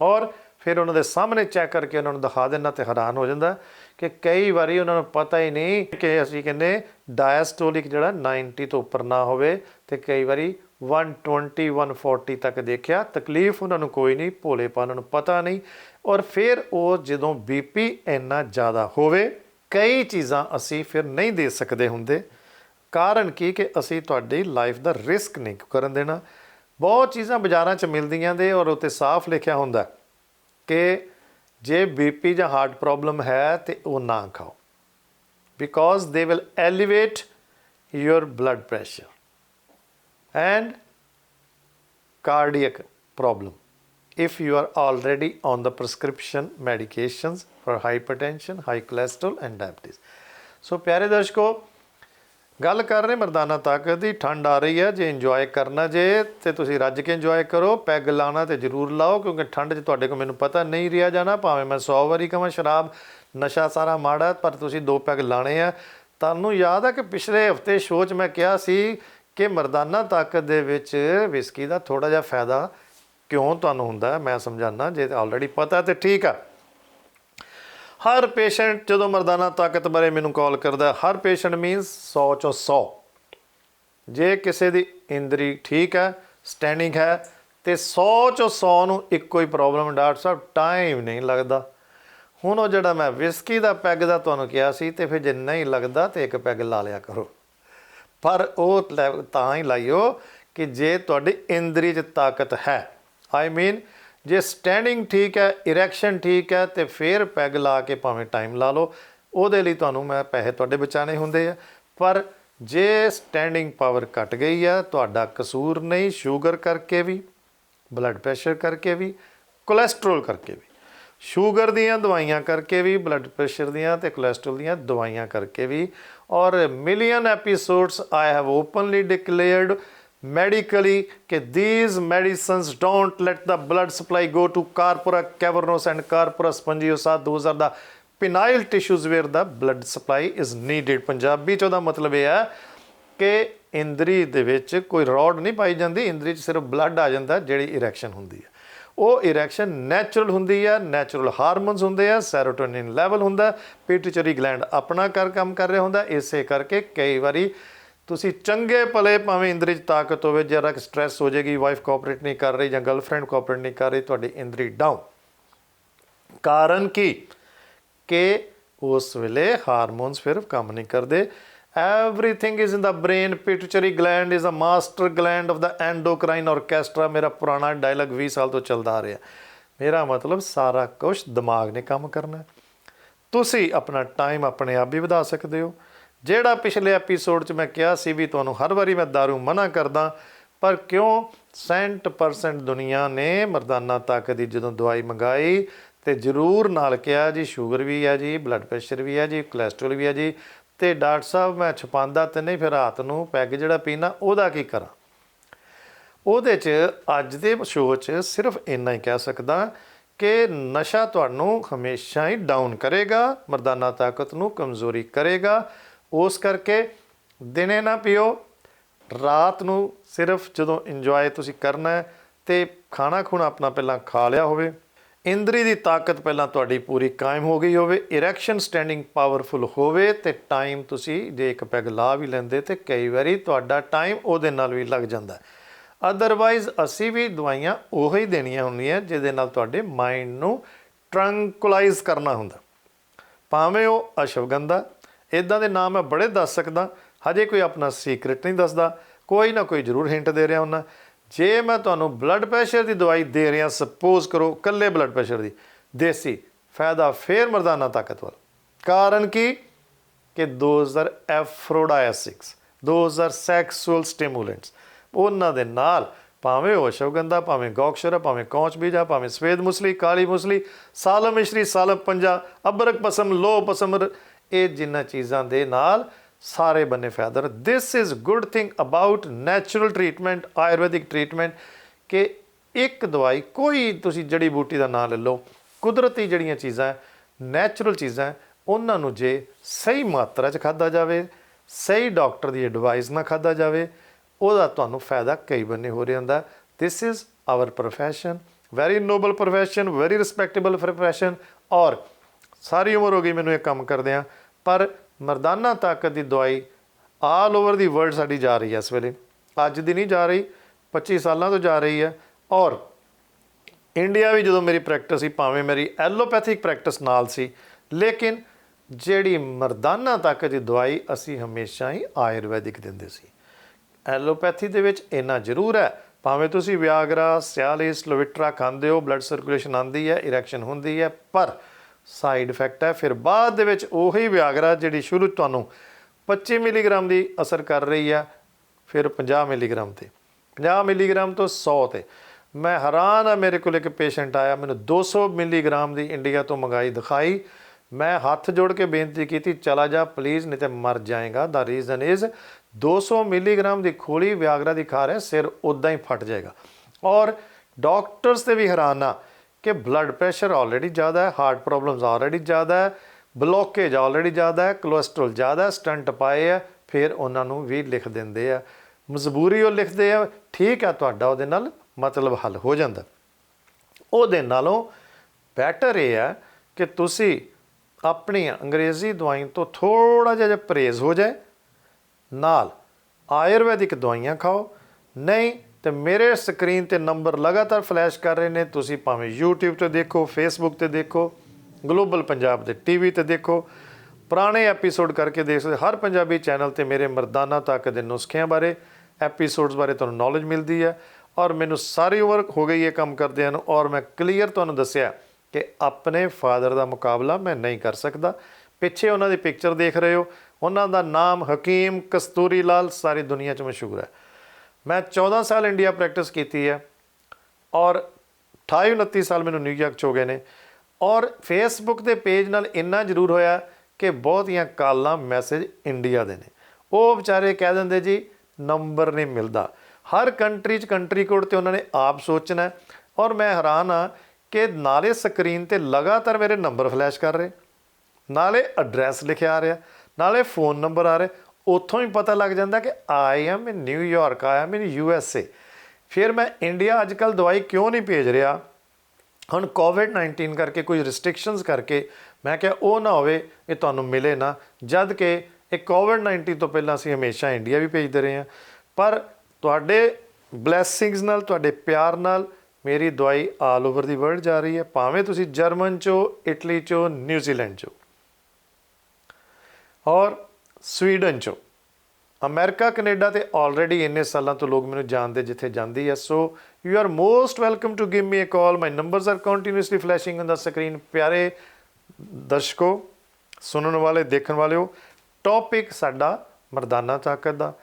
Speaker 1: ਔਰ ਫਿਰ ਉਹਨਾਂ ਦੇ ਸਾਹਮਣੇ ਚੈੱਕ ਕਰਕੇ ਉਹਨਾਂ ਨੂੰ ਦਿਖਾ ਦੇਣਾ ਤੇ ਹੈਰਾਨ ਹੋ ਜਾਂਦਾ ਕਿ ਕਈ ਵਾਰੀ ਉਹਨਾਂ ਨੂੰ ਪਤਾ ਹੀ ਨਹੀਂ ਕਿ ਅਸੀਂ ਕਹਿੰਦੇ ਡਾਇਸਟੋਲਿਕ ਜਿਹੜਾ 90 ਤੋਂ ਉੱਪਰ ਨਾ ਹੋਵੇ ਤੇ ਕਈ ਵਾਰੀ 120 140 ਤੱਕ ਦੇਖਿਆ, ਤਕਲੀਫ ਉਹਨਾਂ ਨੂੰ ਕੋਈ ਨਹੀਂ ਭੋਲੇਪਾ ਉਹਨਾਂ ਨੂੰ ਪਤਾ ਨਹੀਂ ਔਰ ਫਿਰ ਉਹ ਜਦੋਂ ਬੀਪੀ ਇੰਨਾ ਜ਼ਿਆਦਾ ਹੋਵੇ, ਕਈ ਚੀਜ਼ਾਂ ਅਸੀਂ ਫਿਰ ਨਹੀਂ ਦੇ ਸਕਦੇ ਹੁੰਦੇ। ਕਾਰਨ ਕੀ ਕਿ ਅਸੀਂ ਤੁਹਾਡੀ ਲਾਈਫ ਦਾ ਰਿਸਕ ਨਹੀਂ ਕਰਨ ਦੇਣਾ। ਬਹੁਤ ਚੀਜ਼ਾਂ ਬਾਜ਼ਾਰਾਂ 'ਚ ਮਿਲਦੀਆਂ ਦੇ ਔਰ ਉੱਤੇ ਸਾਫ਼ ਲਿਖਿਆ ਹੁੰਦਾ ਕਿ ਜੇ ਬੀਪੀ ਜਾਂ ਹਾਰਟ ਪ੍ਰੋਬਲਮ ਹੈ ਤੇ ਉਹ ਨਾ ਖਾਓ because they will elevate your blood pressure and cardiac problem if you are already on the prescription medications for hypertension high cholesterol and diabetes so ਪਿਆਰੇ ਦਰਸ਼ਕੋ ਗੱਲ ਕਰ ਰਹੇ ਮਰਦਾਨਾ ਤਾਕਤ ਦੀ, ਠੰਡ ਆ ਰਹੀ ਹੈ, ਜੇ ਇੰਜੋਏ ਕਰਨਾ ਜੇ, ਤੇ ਤੁਸੀਂ ਰੱਜ ਕੇ ਇੰਜੋਏ ਕਰੋ, ਪੈਗ ਲਾਣਾ ਤੇ ਜ਼ਰੂਰ ਲਾਓ, ਕਿਉਂਕਿ ਠੰਡ 'ਚ ਤੁਹਾਡੇ ਕੋਲ ਮੈਨੂੰ ਪਤਾ ਨਹੀਂ ਰਿਹਾ ਜਾਣਾ, ਭਾਵੇਂ ਮੈਂ 100 ਵਾਰੀ ਕਹਾਂ ਸ਼ਰਾਬ, ਨਸ਼ਾ ਸਾਰਾ ਮਾੜਾ, ਪਰ ਤੁਸੀਂ ਦੋ ਪੈਗ ਲਾਣੇ ਆ। ਤੁਹਾਨੂੰ ਯਾਦ ਆ ਕਿ ਪਿਛਲੇ ਹਫ਼ਤੇ ਸ਼ੋਅ 'ਚ ਮੈਂ ਕਿਹਾ ਸੀ ਕਿ ਮਰਦਾਨਾ ਤਾਕਤ ਦੇ ਵਿੱਚ ਵਿਸਕੀ ਦਾ ਥੋੜਾ ਜਿਹਾ ਫਾਇਦਾ ਕਿਉਂ ਤੁਹਾਨੂੰ ਹੁੰਦਾ, ਮੈਂ ਸਮਝਾਣਾ ਜੇ ਆਲਰੇਡੀ ਪਤਾ ਤੇ ਠੀਕ ਆ। ਹਰ ਪੇਸ਼ੈਂਟ ਜਦੋਂ ਮਰਦਾਨਾ ਤਾਕਤ ਬਾਰੇ ਮੈਨੂੰ ਕਾਲ ਕਰਦਾ ਹਰ ਪੇਸ਼ੈਂਟ ਮੀਨਸ 100 ਚੋਂ 100 ਜੇ ਕਿਸੇ ਦੀ ਇੰਦਰੀ ਠੀਕ ਹੈ ਸਟੈਂਡਿੰਗ ਹੈ, ਤੇ 100 ਚੋਂ 100 ਨੂੰ ਇੱਕੋ ਹੀ ਪ੍ਰੋਬਲਮ ਡਾਕਟਰ ਸਾਹਿਬ, ਟਾਈਮ ਨਹੀਂ ਲੱਗਦਾ। ਹੁਣ ਉਹ ਜਿਹੜਾ ਮੈਂ ਵਿਸਕੀ ਦਾ ਪੈਗ ਦਾ ਤੁਹਾਨੂੰ ਕਿਹਾ ਸੀ, ਤੇ ਫਿਰ ਜੇ ਨਹੀਂ ਲੱਗਦਾ, ਤੇ ਇੱਕ ਪੈਗ ਲਾ ਲਿਆ ਕਰੋ। ਪਰ ਉਹ ਲੈ- ਤਾਂ ਹੀ ਲਾਇਓ ਕਿ ਜੇ ਤੁਹਾਡੀ ਇੰਦਰੀ 'ਚ ਤਾਕਤ ਹੈ ਆਈ ਮੀਨ ਜੇ ਸਟੈਂਡਿੰਗ ਠੀਕ ਹੈ ਇਰੈਕਸ਼ਨ ਠੀਕ ਹੈ, ਤੇ ਫਿਰ ਪੈਗ ਲਾ ਕੇ ਭਾਵੇਂ ਟਾਈਮ ਲਾ ਲਓ, ਉਹਦੇ ਲਈ ਤੁਹਾਨੂੰ ਮੈਂ ਪੈਸੇ ਤੁਹਾਡੇ ਬਚਾਣੇ ਹੁੰਦੇ ਆ। ਪਰ ਜੇ ਸਟੈਂਡਿੰਗ ਪਾਵਰ ਘਟ ਗਈ ਆ ਤੁਹਾਡਾ ਕਸੂਰ ਨਹੀਂ ਸ਼ੂਗਰ ਕਰਕੇ ਵੀ ਬਲੱਡ ਪ੍ਰੈਸ਼ਰ ਕਰਕੇ ਵੀ ਕੋਲੇਸਟ੍ਰੋਲ ਕਰਕੇ ਵੀ। ਸ਼ੂਗਰ ਦੀਆਂ ਦਵਾਈਆਂ ਕਰਕੇ ਵੀ ਬਲੱਡ ਪ੍ਰੈਸ਼ਰ ਦੀਆਂ ਤੇ ਕੋਲੇਸਟ੍ਰੋਲ ਦੀਆਂ ਦਵਾਈਆਂ ਕਰਕੇ ਵੀ। ਔਰ million episodes I have openly declared medically ਕਿ these medicines don't let the blood supply go to corpora cavernous and corpora spongiosa those are the penile tissues where the blood supply is needed Punjabi ਚ ਉਹਦਾ ਮਤਲਬ ਇਹ ਹੈ ਕਿ ਇੰਦਰੀ ਦੇ ਵਿੱਚ ਕੋਈ ਰੋਡ ਨਹੀਂ ਪਾਈ ਜਾਂਦੀ ਇੰਦਰੀ 'ਚ ਸਿਰਫ ਬਲੱਡ ਆ ਜਾਂਦਾ ਜਿਹੜੀ ਇਰੈਕਸ਼ਨ ਹੁੰਦੀ ਹੈ ਉਹ ਇਰੈਕਸ਼ਨ ਨੈਚੁਰਲ ਹੁੰਦੀ ਹੈ ਨੈਚੁਰਲ ਹਾਰਮੋਨਸ ਹੁੰਦੇ ਆ ਸੈਰੋਟੋਨਿਨ ਲੈਵਲ ਹੁੰਦਾ ਪਿਟਿਊਟਰੀ ਗਲੈਂਡ ਆਪਣਾ ਕਰ ਕੰਮ ਕਰ ਰਿਹਾ ਹੁੰਦਾ ਇਸੇ ਕਰਕੇ ਕਈ ਵਾਰੀ ਤੁਸੀਂ ਚੰਗੇ ਭਲੇ ਭਾਵੇਂ ਇੰਦਰੀ 'ਚ ਤਾਕਤ ਹੋਵੇ ਜਰਾ ਕਿ ਸਟ੍ਰੈਸ ਹੋ ਜਾਏਗੀ ਵਾਈਫ ਕੋਆਪਰੇਟ ਨਹੀਂ ਕਰ ਰਹੀ ਜਾਂ ਗਰਲਫ੍ਰੈਂਡ ਕੋਆਪਰੇਟ ਨਹੀਂ ਕਰ ਰਹੀ, ਤੁਹਾਡੀ ਇੰਦਰੀ ਡਾਊਨ ਕਾਰਨ ਕੀ? ਕਿ ਉਸ ਵੇਲੇ ਹਾਰਮੋਨਸ ਫਿਰ ਕੰਮ ਨਹੀਂ ਕਰਦੇ। Everything is in the brain, pituitary gland is a master gland of the endocrine orchestra, ਮੇਰਾ ਪੁਰਾਣਾ ਡਾਇਲੌਗ 20 ਸਾਲ ਤੋਂ ਚੱਲਦਾ ਆ ਰਿਹਾ। ਮੇਰਾ ਮਤਲਬ ਸਾਰਾ ਕੁਝ ਦਿਮਾਗ ਨੇ ਕੰਮ ਕਰਨਾ। ਤੁਸੀਂ ਆਪਣਾ ਟਾਈਮ ਆਪਣੇ ਆਪ ਵੀ ਵਧਾ ਸਕਦੇ ਹੋ। ਜਿਹੜਾ ਪਿਛਲੇ ਐਪੀਸੋਡ 'ਚ ਮੈਂ ਕਿਹਾ ਸੀ ਵੀ ਤੁਹਾਨੂੰ ਹਰ ਵਾਰੀ ਮੈਂ दारू ਮਨਾ ਕਰਦਾ, ਪਰ ਕਿਉਂ? 100% ਦੁਨੀਆ ਨੇ ਮਰਦਾਨਾ ਤਾਕਤ ਦੀ ਜਦੋਂ ਦਵਾਈ ਮੰਗਾਈ ਤੇ ਜ਼ਰੂਰ ਨਾਲ ਕਿਹਾ ਜੀ, ਸ਼ੂਗਰ ਵੀ ਹੈ ਜੀ ਬਲੱਡ ਪ੍ਰੈਸ਼ਰ ਵੀ ਹੈ ਜੀ ਕੋਲੇਸਟ੍ਰੋਲ ਵੀ ਹੈ ਜੀ ਤੇ ਡਾਕਟਰ ਸਾਹਿਬ ਮੈਂ ਛਪਾਉਂਦਾ ਤੇ ਨਹੀਂ, ਫਿਰ ਰਾਤ ਨੂੰ ਪੈਗ ਜਿਹੜਾ ਪੀਣਾ ਉਹਦਾ ਕੀ ਕਰਾਂ? ਉਹਦੇ 'ਚ ਅੱਜ ਦੇ ਸ਼ੋਅ 'ਚ ਸਿਰਫ ਇੰਨਾ ਹੀ ਕਹਿ ਸਕਦਾ ਕਿ ਨਸ਼ਾ ਤੁਹਾਨੂੰ ਹਮੇਸ਼ਾ ਹੀ ਡਾਊਨ ਕਰੇਗਾ, ਮਰਦਾਨਾ ਤਾਕਤ ਨੂੰ ਕਮਜ਼ੋਰੀ ਕਰੇਗਾ ਉਸ ਕਰਕੇ ਦਿਨੇ ਨਾ ਪੀਓ, ਰਾਤ ਨੂੰ ਸਿਰਫ ਜਦੋਂ ਇੰਜੋਏ ਤੁਸੀਂ ਕਰਨਾ ਹੈ ਤੇ ਖਾਣਾ ਖੁਣਾ ਆਪਣਾ ਪਹਿਲਾਂ ਖਾ ਲਿਆ ਹੋਵੇ। ਇੰਦਰੀ ਦੀ ਤਾਕਤ ਪਹਿਲਾਂ ਤੁਹਾਡੀ ਪੂਰੀ ਕਾਇਮ ਹੋ ਗਈ ਹੋਵੇ ਇਰੈਕਸ਼ਨ ਸਟੈਂਡਿੰਗ ਪਾਵਰਫੁਲ ਹੋਵੇ ਤੇ ਟਾਈਮ ਤੁਸੀਂ ਜੇ ਇੱਕ ਪੈਗ ਲਾ ਵੀ ਲੈਂਦੇ ਤੇ ਕਈ ਵਾਰੀ ਤੁਹਾਡਾ ਟਾਈਮ ਉਹਦੇ ਨਾਲ ਵੀ ਲੱਗ ਜਾਂਦਾ ਅਦਰਵਾਈਜ਼ ਅਸੀਂ ਵੀ ਦਵਾਈਆਂ ਉਹੀ ਦੇਣੀਆਂ ਹੁੰਦੀਆਂ ਜਿਹਦੇ ਨਾਲ ਤੁਹਾਡੇ ਮਾਈਂਡ ਨੂੰ ਟ੍ਰੰਕੁਲਾਈਜ਼ ਕਰਨਾ ਹੁੰਦਾ। ਭਾਵੇਂ ਉਹ ਅਸ਼ਵਗੰਧਾ ਇਦਾਂ ਦੇ ਨਾਮ ਮੈਂ ਬੜੇ ਦੱਸ ਸਕਦਾ, ਹਜੇ ਕੋਈ ਆਪਣਾ ਸੀਕ੍ਰੇਟ ਨਹੀਂ ਦੱਸਦਾ, ਕੋਈ ਨਾ ਕੋਈ ਜ਼ਰੂਰ ਹਿੰਟ ਦੇ ਰਿਹਾ ਹੁੰਦਾ। ਜੇ ਮੈਂ ਤੁਹਾਨੂੰ ਬਲੱਡ ਪ੍ਰੈਸ਼ਰ ਦੀ ਦਵਾਈ ਦੇ ਰਿਹਾ ਸਪੋਜ਼ ਕਰੋ ਕੱਲੇ ਬਲੱਡ ਪ੍ਰੈਸ਼ਰ ਦੀ, ਦੇਸੀ, ਫਾਇਦਾ ਫੇਰ ਮਰਦਾਨਾ ਤਾਕਤਵਰ ਕਾਰਨ ਕੀ? ਕਿ those are aphrodisiacs those are sexual stimulants, ਉਹਨਾਂ ਦੇ ਨਾਲ ਭਾਵੇਂ ਉਹ ਅਸ਼ਵਗੰਧਾ ਭਾਵੇਂ ਗੌਕਸ਼ਰਾ, ਭਾਵੇਂ ਕੌਂਚ ਬੀਜਾ, ਭਾਵੇਂ ਸਫੇਦ ਮੁਸਲੀ, ਕਾਲੀ ਮੁਸਲੀ, ਸਾਲਮ ਮਿਸ਼ਰੀ, ਸਾਲਮ ਪੰਜਾ, ਅਬਰਕ ਪਸਮ ਲੋ ਪਸਮ ਇਹ ਜਿੰਨਾ ਚੀਜ਼ਾਂ ਦੇ ਨਾਲ ਸਾਰੇ ਬੰਨੇ ਫਾਇਦਾ। This is good thing about natural treatment Ayurvedic treatment ਕਿ ਇੱਕ ਦਵਾਈ ਕੋਈ ਤੁਸੀਂ ਜੜੀ ਬੂਟੀ ਦਾ ਨਾਮ ਲੈ ਲਓ, ਕੁਦਰਤੀ ਜਿਹੜੀਆਂ ਚੀਜ਼ਾਂ ਨੈਚੁਰਲ ਚੀਜ਼ਾਂ, ਉਹਨਾਂ ਨੂੰ ਜੇ ਸਹੀ ਮਾਤਰਾ 'ਚ ਖਾਦਾ ਜਾਵੇ, ਸਹੀ ਡਾਕਟਰ ਦੀ ਐਡਵਾਈਸ ਨਾਲ ਖਾਦਾ ਜਾਵੇ, ਉਹਦਾ ਤੁਹਾਨੂੰ ਫਾਇਦਾ ਕਈ ਬੰਨੇ ਹੋ ਰਿਹਾ ਹੁੰਦਾ। This is our profession very noble profession very respectable profession ਔਰ ਸਾਰੀ ਉਮਰ ਹੋ ਗਈ ਮੈਨੂੰ ਇਹ ਕੰਮ ਕਰਦਿਆਂ। ਪਰ ਮਰਦਾਨਾ ਤਾਕਤ ਦੀ ਦਵਾਈ ਆਲ ਓਵਰ ਦੀ ਵਰਲਡ ਸਾਡੀ ਜਾ ਰਹੀ ਹੈ ਇਸ ਵੇਲੇ। ਅੱਜ ਦੀ ਨਹੀਂ ਜਾ ਰਹੀ 25 ਸਾਲਾਂ ਤੋਂ ਜਾ ਰਹੀ ਹੈ। ਔਰ ਇੰਡੀਆ ਵੀ ਜਦੋਂ ਮੇਰੀ ਪ੍ਰੈਕਟਿਸ ਸੀ, ਭਾਵੇਂ ਮੇਰੀ ਐਲੋਪੈਥਿਕ ਪ੍ਰੈਕਟਿਸ ਨਾਲ ਸੀ, ਲੇਕਿਨ ਜਿਹੜੀ ਮਰਦਾਨਾ ਤਾਕਤ ਦੀ ਦਵਾਈ ਅਸੀਂ ਹਮੇਸ਼ਾ ਹੀ ਆਯੁਰਵੈਦਿਕ ਦਿੰਦੇ ਸੀ। ਐਲੋਪੈਥੀ ਦੇ ਵਿੱਚ ਇੰਨਾ ਜ਼ਰੂਰ ਹੈ, ਭਾਵੇਂ ਤੁਸੀਂ ਵਿਆਗਰਾ ਸਿਆਲਿਸ ਲੋਵਿਟਰਾ ਖਾਂਦੇ ਹੋ ਬਲੱਡ ਸਰਕੂਲੇਸ਼ਨ ਆਉਂਦੀ ਹੈ ਇਰੈਕਸ਼ਨ ਹੁੰਦੀ ਹੈ, ਪਰ ਸਾਈਡ ਇਫੈਕਟ ਹੈ। ਫਿਰ ਬਾਅਦ ਦੇ ਵਿੱਚ ਉਹੀ ਵਿਆਗਰਾ ਜਿਹੜੀ ਸ਼ੁਰੂ ਤੁਹਾਨੂੰ 25 ਮਿਲੀਗ੍ਰਾਮ ਦੀ ਅਸਰ ਕਰ ਰਹੀ ਹੈ, ਫਿਰ 50 ਮਿਲੀਗ੍ਰਾਮ ਤੇ। 50 ਮਿਲੀਗ੍ਰਾਮ ਤੋਂ 100 ਤੇ। ਮੈਂ ਹੈਰਾਨ ਆ ਮੇਰੇ ਕੋਲ ਇੱਕ ਪੇਸ਼ੈਂਟ ਆਇਆ, ਮੈਨੂੰ 200 ਮਿਲੀਗ੍ਰਾਮ ਦੀ ਇੰਡੀਆ ਤੋਂ ਮੰਗਾਈ ਦਿਖਾਈ। ਮੈਂ ਹੱਥ ਜੋੜ ਕੇ ਬੇਨਤੀ ਕੀਤੀ, ਚਲਾ ਜਾ ਪਲੀਜ਼ ਨਹੀਂ ਤੇ ਮਰ ਜਾਏਗਾ। ਦਾ ਰੀਜ਼ਨ ਇਜ਼ 200 ਮਿਲੀਗ੍ਰਾਮ ਦੀ ਖੋਲੀ ਵਿਆਗਰਾ ਦੀ ਖਾ ਰਿਹਾ ਸਿਰ ਉਦਾਂ ਹੀ ਫਟ ਜਾਏਗਾ। ਔਰ ਡਾਕਟਰਸ ਤੇ ਵੀ ਹੈਰਾਨ ਆ ਕਿ ਬਲੱਡ ਪ੍ਰੈਸ਼ਰ ਆਲਰੇਡੀ ਜ਼ਿਆਦਾ ਹੈ ਹਾਰਟ ਪ੍ਰੋਬਲਮਸ ਆਲਰੇਡੀ ਜ਼ਿਆਦਾ ਹੈ ਬਲੋਕੇਜ ਆਲਰੇਡੀ ਜ਼ਿਆਦਾ ਹੈ ਕੋਲੇਸਟ੍ਰੋਲ ਜ਼ਿਆਦਾ ਸਟੰਟ ਪਾਏ ਆ ਫਿਰ ਉਹਨਾਂ ਨੂੰ ਵੀ ਲਿਖ ਦਿੰਦੇ ਆ। ਮਜਬੂਰੀ ਉਹ ਲਿਖਦੇ ਆ, ਠੀਕ ਆ ਤੁਹਾਡਾ ਉਹਦੇ ਨਾਲ ਮਤਲਬ ਹੱਲ ਹੋ ਜਾਂਦਾ। ਉਹਦੇ ਨਾਲੋਂ ਬੈਟਰ ਇਹ ਹੈ ਕਿ ਤੁਸੀਂ ਆਪਣੀ ਅੰਗਰੇਜ਼ੀ ਦਵਾਈ ਤੋਂ ਥੋੜਾ ਜਿਹਾ ਜਿਹਾ ਪਰਹੇਜ਼ ਹੋ ਜਾਏ, ਨਾਲ ਆਯੁਰਵੈਦਿਕ ਦਵਾਈਆਂ ਖਾਓ, ਨਹੀਂ ਤੇ ਮੇਰੇ ਸਕਰੀਨ ਤੇ ਨੰਬਰ ਲਗਾਤਾਰ ਫਲੈਸ਼ ਕਰ ਰਹੇ ਨੇ। ਤੁਸੀਂ ਭਾਵੇਂ YouTube ਤੇ ਦੇਖੋ, Facebook ਤੇ ਦੇਖੋ ਗਲੋਬਲ ਪੰਜਾਬ ਦੇ ਟੀਵੀ ਤੇ ਦੇਖੋ, ਪੁਰਾਣੇ ਐਪੀਸੋਡ ਕਰਕੇ ਦੇਖ ਸਕਦੇ ਹਰ ਪੰਜਾਬੀ ਚੈਨਲ ਤੇ ਮੇਰੇ ਮਰਦਾਨਾ ਤੱਕ ਦੇ ਨੁਸਖਿਆਂ ਬਾਰੇ ਐਪੀਸੋਡਸ ਬਾਰੇ ਤੁਹਾਨੂੰ ਨੌਲੇਜ ਮਿਲਦੀ ਹੈ ਔਰ ਮੈਨੂੰ ਸਾਰੀ ਉਮਰ ਹੋ ਗਈ ਇਹ ਕੰਮ ਕਰਦਿਆਂ ਨੂੰ ਔਰ ਮੈਂ ਕਲੀਅਰ ਤੁਹਾਨੂੰ ਦੱਸਿਆ ਕਿ ਆਪਣੇ ਫਾਦਰ ਦਾ ਮੁਕਾਬਲਾ ਮੈਂ ਨਹੀਂ ਕਰ ਸਕਦਾ। ਪਿੱਛੇ ਉਹਨਾਂ ਦੀ ਪਿਕਚਰ ਦੇਖ ਰਹੇ ਹੋ। ਉਹਨਾਂ ਦਾ ਨਾਮ ਹਕੀਮ ਕਸਤੂਰੀ ਲਾਲ ਸਾਰੀ ਦੁਨੀਆ 'ਚ ਮਸ਼ਹੂਰ ਹੈ। ਮੈਂ 14 ਸਾਲ ਇੰਡੀਆ ਪ੍ਰੈਕਟਿਸ ਕੀਤੀ ਹੈ ਔਰ 28 29 ਸਾਲ ਮੈਨੂੰ ਨਿਊਯਾਰਕ 'ਚ ਹੋ ਗਏ ਨੇ। ਔਰ ਫੇਸਬੁੱਕ ਦੇ ਪੇਜ ਨਾਲ ਇੰਨਾ ਜ਼ਰੂਰ ਹੋਇਆ ਕਿ ਬਹੁਤੀਆਂ ਕਾਲਾਂ ਮੈਸੇਜ ਇੰਡੀਆ ਦੇ ਨੇ। ਉਹ ਵਿਚਾਰੇ ਕਹਿ ਦਿੰਦੇ ਜੀ, ਨੰਬਰ ਨਹੀਂ ਮਿਲਦਾ। ਹਰ ਕੰਟਰੀ 'ਚ ਕੰਟਰੀ ਕੋਡ ਤੇ ਉਹਨਾਂ ਨੇ ਆਪ ਸੋਚਣਾ ਔਰ ਮੈਂ ਹੈਰਾਨ ਆ ਕਿ ਨਾਲੇ ਸਕਰੀਨ ਤੇ ਲਗਾਤਾਰ ਮੇਰੇ ਨੰਬਰ ਫਲੈਸ਼ ਕਰ ਰਹੇ। ਨਾਲੇ ਐਡਰੈਸ ਲਿਖਿਆ ਆ ਰਿਹਾ। ਨਾਲੇ ਫੋਨ ਨੰਬਰ ਆ ਰਿਹਾ। ਉੱਥੋਂ ਹੀ ਪਤਾ ਲੱਗ ਜਾਂਦਾ ਕਿ I am in New York I am in U S A ਫਿਰ ਮੈਂ ਇੰਡੀਆ ਅੱਜ ਕੱਲ ਦਵਾਈ ਕਿਉਂ ਨਹੀਂ ਭੇਜ ਰਿਹਾ? ਹੁਣ ਕੋਵਿਡ-19 ਕਰਕੇ ਕੋਈ ਰਿਸਟ੍ਰਿਕਸ਼ਨਸ ਕਰਕੇ ਮੈਂ ਕਿਹਾ ਉਹ ਨਾ ਹੋਵੇ, ਇਹ ਤੁਹਾਨੂੰ ਮਿਲੇ ਨਾ। ਜਦ ਕਿ ਇਹ ਕੋਵਿਡ-19 ਤੋਂ ਪਹਿਲਾਂ ਅਸੀਂ ਹਮੇਸ਼ਾ ਇੰਡੀਆ ਵੀ ਭੇਜਦੇ ਰਹੇ ਹਾਂ। ਪਰ ਤੁਹਾਡੇ ਬਲੇਸਿੰਗਸ ਨਾਲ, ਤੁਹਾਡੇ ਪਿਆਰ ਨਾਲ ਮੇਰੀ ਦਵਾਈ ਆਲ ਓਵਰ ਦੀ ਵਰਲਡ ਜਾ ਰਹੀ ਹੈ। ਭਾਵੇਂ ਤੁਸੀਂ ਜਰਮਨ ਚੋਂ, ਇਟਲੀ ਚੋਂ ਨਿਊਜ਼ੀਲੈਂਡ ਚੋਂ। ਔਰ ਸਵੀਡਨ ਚੋਂ। ਅਮਰੀਕਾ, ਕੈਨੇਡਾ ਤੇ ਆਲਰੇਡੀ ਇੰਨੇ ਸਾਲਾਂ ਤੋਂ ਲੋਕ ਮੈਨੂੰ ਜਾਣਦੇ ਜਿੱਥੇ ਜਾਂਦੀ ਹੈ so you are most welcome to give me a call my numbers are continuously flashing on the screen ਪਿਆਰੇ ਦਰਸ਼ਕੋ, ਸੁਣਨ ਵਾਲੇ, ਦੇਖਣ ਵਾਲਿਓ। ਟੌਪਿਕ ਸਾਡਾ ਮਰਦਾਨਾ ਤਾਕਤ ਦਾ।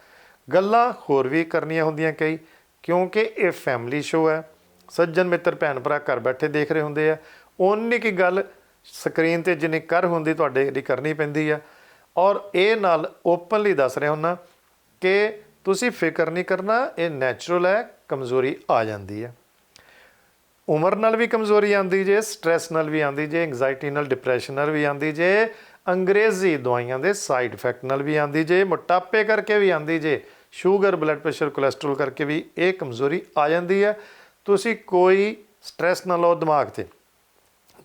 Speaker 1: ਗੱਲਾਂ ਹੋਰ ਵੀ ਕਰਨੀਆਂ ਹੁੰਦੀਆਂ ਕਈ, ਕਿਉਂਕਿ ਇਹ ਫੈਮਿਲੀ ਸ਼ੋਅ ਹੈ। ਸੱਜਣ, ਮਿੱਤਰ, ਭੈਣ, ਭਰਾ ਘਰ ਬੈਠੇ ਦੇਖ ਰਹੇ ਹੁੰਦੇ ਆ। ਓਨੀ ਕੀ ਗੱਲ ਸਕਰੀਨ ਤੇ ਜਿੰਨੀ ਕਰ ਹੁੰਦੀ, ਤੁਹਾਡੇ ਲਈ ਕਰਨੀ ਪੈਂਦੀ ਆ। ਔਰ ਇਹ ਨਾਲ ਓਪਨਲੀ ਦੱਸ ਰਿਹਾ ਹੁੰਨਾ ਕਿ ਤੁਸੀਂ ਫਿਕਰ ਨਹੀਂ ਕਰਨਾ, ਇਹ ਨੈਚੁਰਲ ਹੈ, ਕਮਜ਼ੋਰੀ ਆ ਜਾਂਦੀ ਹੈ। ਉਮਰ ਨਾਲ ਵੀ ਕਮਜ਼ੋਰੀ ਆਂਦੀ ਜੇ ਸਟ੍ਰੈਸ ਨਾਲ ਵੀ ਆਂਦੀ ਜੇ ਐਂਗਜ਼ਾਇਟੀ ਨਾਲ ਡਿਪਰੈਸ਼ਨ ਨਾਲ ਵੀ ਆਂਦੀ ਜੇ, ਅੰਗਰੇਜ਼ੀ ਦਵਾਈਆਂ ਦੇ ਸਾਈਡ ਇਫੈਕਟ ਨਾਲ ਵੀ ਆਂਦੀ ਜੇ, ਮੋਟਾਪੇ ਕਰਕੇ ਵੀ ਆਂਦੀ ਜੇ ਸ਼ੂਗਰ ਬਲੱਡ ਪ੍ਰੈਸ਼ਰ ਕੋਲੇਸਟ੍ਰੋਲ ਕਰਕੇ ਵੀ ਇਹ ਕਮਜ਼ੋਰੀ ਆ ਜਾਂਦੀ ਹੈ। ਤੁਸੀਂ ਕੋਈ ਸਟ੍ਰੈਸ ਨਾ ਲਓ ਦਿਮਾਗ ਤੇ।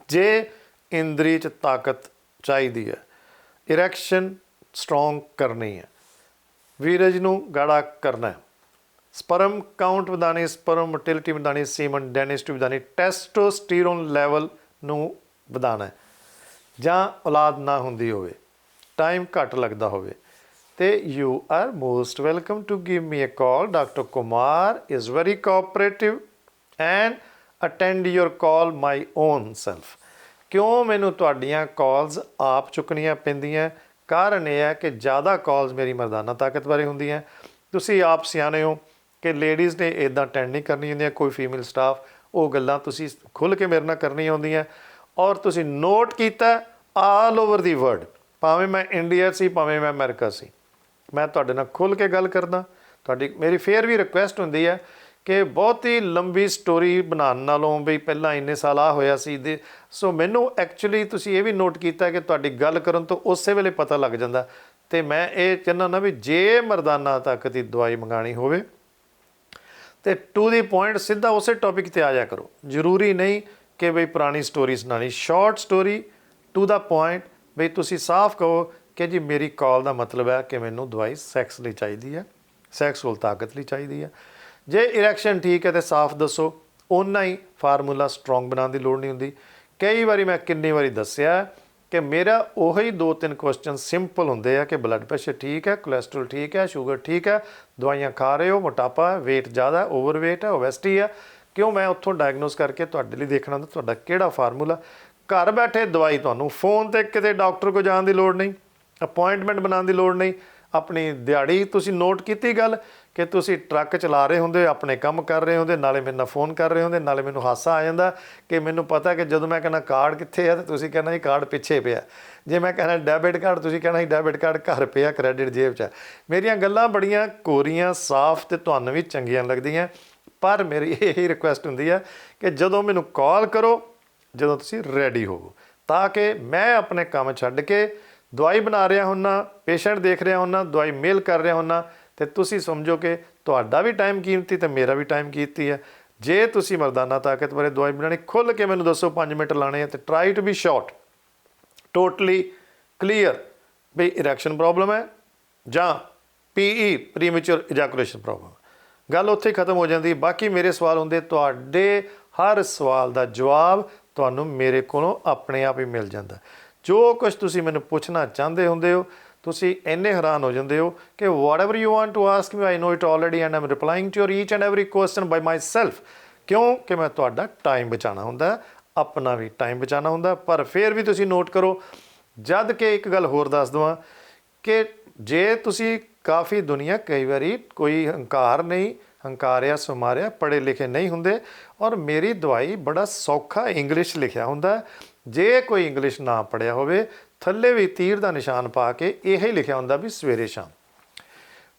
Speaker 1: ਜੇ ਇੰਦਰੀ ਚ ਤਾਕਤ ਚਾਹੀਦੀ ਹੈ ਇਰੈਕਸ਼ਨ ਸਟਰੋਂਗ ਕਰਨੀ ਹੈ। ਵੀਰਜ ਨੂੰ ਗਾੜਾ ਕਰਨਾ ਹੈ। ਸਪਰਮ ਕਾਊਂਟ ਵਧਾਣੀ ਸਪਰਮ ਮੋਟਿਲਿਟੀ ਵਧਾਣੀ ਸੀਮਨ ਡੈਨਿਸਟੀ ਵਧਾਣੀ ਟੈਸਟੋਸਟੀਰੋਨ ਲੈਵਲ ਨੂੰ ਵਧਾਣਾ ਹੈ। ਜਾਂ ਔਲਾਦ ਨਾ ਹੁੰਦੀ ਹੋਵੇ ਟਾਈਮ ਘੱਟ ਲੱਗਦਾ ਹੋਵੇ। ਤੇ you are most welcome to give me a call doctor Kumar is very cooperative and attend your call my own self ਕਿਉਂ ਮੈਨੂੰ ਤੁਹਾਡੀਆਂ ਕਾਲਸ ਆਪ ਚੁੱਕਣੀਆਂ ਪੈਂਦੀਆਂ? ਕਾਰਨ ਇਹ ਹੈ ਕਿ ਜ਼ਿਆਦਾ ਕਾਲਸ ਮੇਰੀ ਮਰਦਾਨਾ ਤਾਕਤ ਬਾਰੇ ਹੁੰਦੀਆਂ। ਤੁਸੀਂ ਆਪ ਸਿਆਣੇ ਹੋ ਕਿ ਲੇਡੀਜ਼ ਨੇ ਇਦਾਂ ਅਟੈਂਡ ਨਹੀਂ ਕਰਨੀ ਹੁੰਦੀਆਂ, ਕੋਈ ਫੀਮੇਲ ਸਟਾਫ ਉਹ ਗੱਲਾਂ ਤੁਸੀਂ ਖੁੱਲ ਕੇ ਮੇਰੇ ਨਾਲ ਕਰਨੀਆਂ ਹੁੰਦੀਆਂ। ਔਰ ਤੁਸੀਂ ਨੋਟ ਕੀਤਾ ਆਲ ਓਵਰ ਦੀ ਵਰਲਡ ਭਾਵੇਂ ਮੈਂ ਇੰਡੀਆ ਸੀ, ਭਾਵੇਂ ਮੈਂ ਅਮਰੀਕਾ ਸੀ। ਮੈਂ ਤੁਹਾਡੇ ਨਾਲ ਖੁੱਲ ਕੇ ਗੱਲ ਕਰਦਾ। ਤੁਹਾਡੀ ਮੇਰੀ ਫੇਰ ਵੀ ਰਿਕੁਐਸਟ ਹੁੰਦੀ ਹੈ ਕਿ ਬਹੁਤੀ ਲੰਬੀ ਸਟੋਰੀ ਬਣਾਉਣ ਨਾਲੋਂ ਵੀ ਪਹਿਲਾਂ ਇੰਨੇ ਸਾਲ ਆ ਹੋਇਆ ਸੀ ਦੇ, ਸੋ ਮੈਨੂੰ ਐਕਚੁਅਲੀ ਤੁਸੀਂ ਇਹ ਵੀ ਨੋਟ ਕੀਤਾ ਕਿ ਤੁਹਾਡੀ ਗੱਲ ਕਰਨ ਤੋਂ ਉਸੇ ਵੇਲੇ ਪਤਾ ਲੱਗ ਜਾਂਦਾ। ਤੇ ਮੈਂ ਇਹ ਚਾਹੁੰਦਾ ਨਾ ਵੀ ਜੇ ਮਰਦਾਨਾ ਤੱਕ ਦੀ ਦਵਾਈ ਮੰਗਾਣੀ ਹੋਵੇ, ਤੇ ਟੂ ਦੀ ਪੁਆਇੰਟ ਸਿੱਧਾ ਉਸੇ ਟੌਪਿਕ ਤੇ ਆ ਜਾ ਕਰੋ। ਜ਼ਰੂਰੀ ਨਹੀਂ ਕਿ ਬਈ ਪੁਰਾਣੀ story ਸੁਣਾਣੀ short story to the point ਬਈ ਤੁਸੀਂ ਸਾਫ਼ ਕਹੋ ਕਿ ਜੀ ਮੇਰੀ ਕਾਲ ਦਾ ਮਤਲਬ ਹੈ ਕਿ ਮੈਨੂੰ ਦਵਾਈ ਸੈਕਸ ਲਈ ਚਾਹੀਦੀ ਹੈ ਸੈਕਸੁਅਲ ਤਾਕਤ ਲਈ ਚਾਹੀਦੀ ਹੈ। ਜੇ ਇਰੈਕਸ਼ਨ ਠੀਕ ਹੈ ਤੇ ਸਾਫ਼ ਦੱਸੋ। ਓਨਾ ਹੀ ਫਾਰਮੂਲਾ ਸਟਰੋਂਗ ਬਣਾਉਣ ਦੀ ਲੋੜ ਨਹੀਂ ਹੁੰਦੀ। ਕਈ ਵਾਰੀ ਮੈਂ ਕਿੰਨੀ ਵਾਰੀ ਦੱਸਿਆ ਕਿ ਮੇਰਾ ਉਹੀ ਦੋ ਤਿੰਨ ਕੁਐਸਚਨ ਸਿੰਪਲ ਹੁੰਦੇ ਆ ਕਿ ਬਲੱਡ ਪ੍ਰੈਸ਼ਰ ਠੀਕ ਹੈ ਕੋਲੇਸਟ੍ਰੋਲ ਠੀਕ ਹੈ ਸ਼ੂਗਰ ਠੀਕ ਹੈ, ਦਵਾਈਆਂ ਖਾ ਰਹੇ ਹੋ, ਮੋਟਾਪਾ ਹੈ weight ਜ਼ਿਆਦਾ ਓਵਰਵੇਟ ਹੈ ਓਬੈਸਿਟੀ ਹੈ। ਕਿਉਂ ਮੈਂ ਉੱਥੋਂ ਡਾਇਗਨੋਸ ਕਰਕੇ ਤੁਹਾਡੇ ਲਈ ਦੇਖਣਾ ਹੁੰਦਾ, ਤੁਹਾਡਾ ਕਿਹੜਾ ਫਾਰਮੂਲਾ? ਘਰ ਬੈਠੇ ਦਵਾਈ ਤੁਹਾਨੂੰ ਫੋਨ ਤੇ ਕਿਤੇ ਡਾਕਟਰ ਕੋ ਜਾਣ ਦੀ ਲੋੜ ਨਹੀਂ ਅਪਾਇੰਟਮੈਂਟ ਬਣਾਉਣ ਦੀ ਲੋੜ ਨਹੀਂ। ਆਪਣੀ ਦਿਹਾੜੀ, ਤੁਸੀਂ ਨੋਟ ਕੀਤੀ ਗੱਲ ਕਿ ਤੁਸੀਂ ਟਰੱਕ ਚਲਾ ਰਹੇ ਹੁੰਦੇ, ਆਪਣੇ ਕੰਮ ਕਰ ਰਹੇ ਹੁੰਦੇ, ਨਾਲੇ ਮੇਰੇ ਨਾਲ ਫੋਨ ਕਰ ਰਹੇ ਹੁੰਦੇ, ਨਾਲੇ ਮੈਨੂੰ ਹਾਸਾ ਆ ਜਾਂਦਾ ਕਿ ਮੈਨੂੰ ਪਤਾ ਕਿ ਜਦੋਂ ਮੈਂ ਕਹਿੰਦਾ ਕਾਰਡ ਕਿੱਥੇ ਆ, ਤੇ ਤੁਸੀਂ ਕਹਿੰਦਾ ਜੀ ਕਾਰਡ ਪਿੱਛੇ ਪਿਆ ਜੇ ਮੈਂ ਕਹਿੰਦਾ ਡੈਬਿਟ ਕਾਰਡ, ਤੁਸੀਂ ਕਹਿੰਦਾ ਜੀ ਡੈਬਿਟ ਕਾਰਡ ਘਰ ਪਿਆ ਕ੍ਰੈਡਿਟ ਜੇਬ 'ਚ ਆ। ਮੇਰੀਆਂ ਗੱਲਾਂ ਬੜੀਆਂ ਕੋਰੀਆਂ, ਸਾਫ਼ ਤੇ ਤੁਹਾਨੂੰ ਵੀ ਚੰਗੀਆਂ ਲੱਗਦੀਆਂ ਪਰ ਮੇਰੀ ਇਹ ਰਿਕੁਐਸਟ ਹੁੰਦੀ ਹੈ ਕਿ ਜਦੋਂ ਮੈਨੂੰ ਕਾਲ ਕਰੋ, ਜਦੋਂ ਤੁਸੀਂ ਰੈਡੀ ਹੋਵੋ, ਤਾਂ ਕਿ ਮੈਂ ਆਪਣੇ ਕੰਮ ਛੱਡ ਕੇ ਦਵਾਈ ਬਣਾ ਰਿਹਾ ਹੁੰਨਾ ਪੇਸ਼ੈਂਟ ਦੇਖ ਰਿਹਾ ਹੁੰਨਾ, ਦਵਾਈ ਮੇਲ ਕਰ ਰਿਹਾ ਹੁੰਨਾ ਤੇ ਤੁਸੀਂ ਸਮਝੋ ਕਿ ਤੁਹਾਡਾ ਵੀ ਟਾਈਮ ਕੀਮਤੀ ਤੇ ਮੇਰਾ ਵੀ ਟਾਈਮ ਕੀਮਤੀ ਹੈ। ਜੇ ਤੁਸੀਂ ਮਰਦਾਨਾ ਤਾਕਤ ਬਾਰੇ ਦਵਾਈ ਬਣਾਣੀ ਖੁੱਲ ਕੇ ਮੈਨੂੰ ਦੱਸੋ 5 ਮਿੰਟ ਲਾਣੇ ਆ ਤੇ try to be short totally clear we erection problem ਹੈ ਜਾਂ ਪੀਈ ਪ੍ਰੀਮੈਚੁਰ ਇਜੈਕੂਲੇਸ਼ਨ ਪ੍ਰੋਬਲਮ ਗੱਲ ਉੱਥੇ ਖਤਮ ਹੋ ਜਾਂਦੀ, ਬਾਕੀ ਮੇਰੇ ਸਵਾਲ ਹੁੰਦੇ, ਤੁਹਾਡੇ ਹਰ ਸਵਾਲ ਦਾ ਜਵਾਬ ਤੁਹਾਨੂੰ ਮੇਰੇ ਕੋਲੋਂ ਆਪਣੇ ਆਪ ਹੀ ਮਿਲ ਜਾਂਦਾ। ਜੋ ਕੁਝ ਤੁਸੀਂ ਮੈਨੂੰ ਪੁੱਛਣਾ ਚਾਹੁੰਦੇ ਹੁੰਦੇ ਹੋ ਤੁਸੀਂ ਇੰਨੇ ਹੈਰਾਨ ਹੋ ਜਾਂਦੇ ਹੋ ਕਿ whatever you want to ask me I know it already and I'm replying to your each and every question by myself. ਕਿਉਂ? ਕਿ ਮੈਂ ਤੁਹਾਡਾ ਟਾਈਮ ਬਚਾਉਣਾ ਹੁੰਦਾ, ਆਪਣਾ ਵੀ ਟਾਈਮ ਬਚਾਉਣਾ ਹੁੰਦਾ, ਪਰ ਫਿਰ ਵੀ ਤੁਸੀਂ ਨੋਟ ਕਰੋ, ਜਦ ਕਿ ਇੱਕ ਗੱਲ ਹੋਰ ਦੱਸ ਦਵਾਂ ਕਿ ਜੇ ਤੁਸੀਂ ਕਾਫੀ ਦੁਨੀਆ ਕਈ ਵਾਰੀ ਕੋਈ ਹੰਕਾਰ ਨਹੀਂ, ਹੰਕਾਰਿਆ, ਸੁਮਾਰਿਆ ਪੜ੍ਹੇ ਲਿਖੇ ਨਹੀਂ ਹੁੰਦੇ ਔਰ ਮੇਰੀ ਦਵਾਈ ਬੜਾ ਸੌਖਾ ਇੰਗਲਿਸ਼ ਲਿਖਿਆ ਹੁੰਦਾ, ਜੇ ਕੋਈ ਇੰਗਲਿਸ਼ ਨਾ ਪੜਿਆ ਹੋਵੇ ਥੱਲੇ ਵੀ ਤੀਰ ਦਾ ਨਿਸ਼ਾਨ ਪਾ ਕੇ ਇਹ ਹੀ ਲਿਖਿਆ ਹੁੰਦਾ ਵੀ ਸਵੇਰੇ ਸ਼ਾਮ।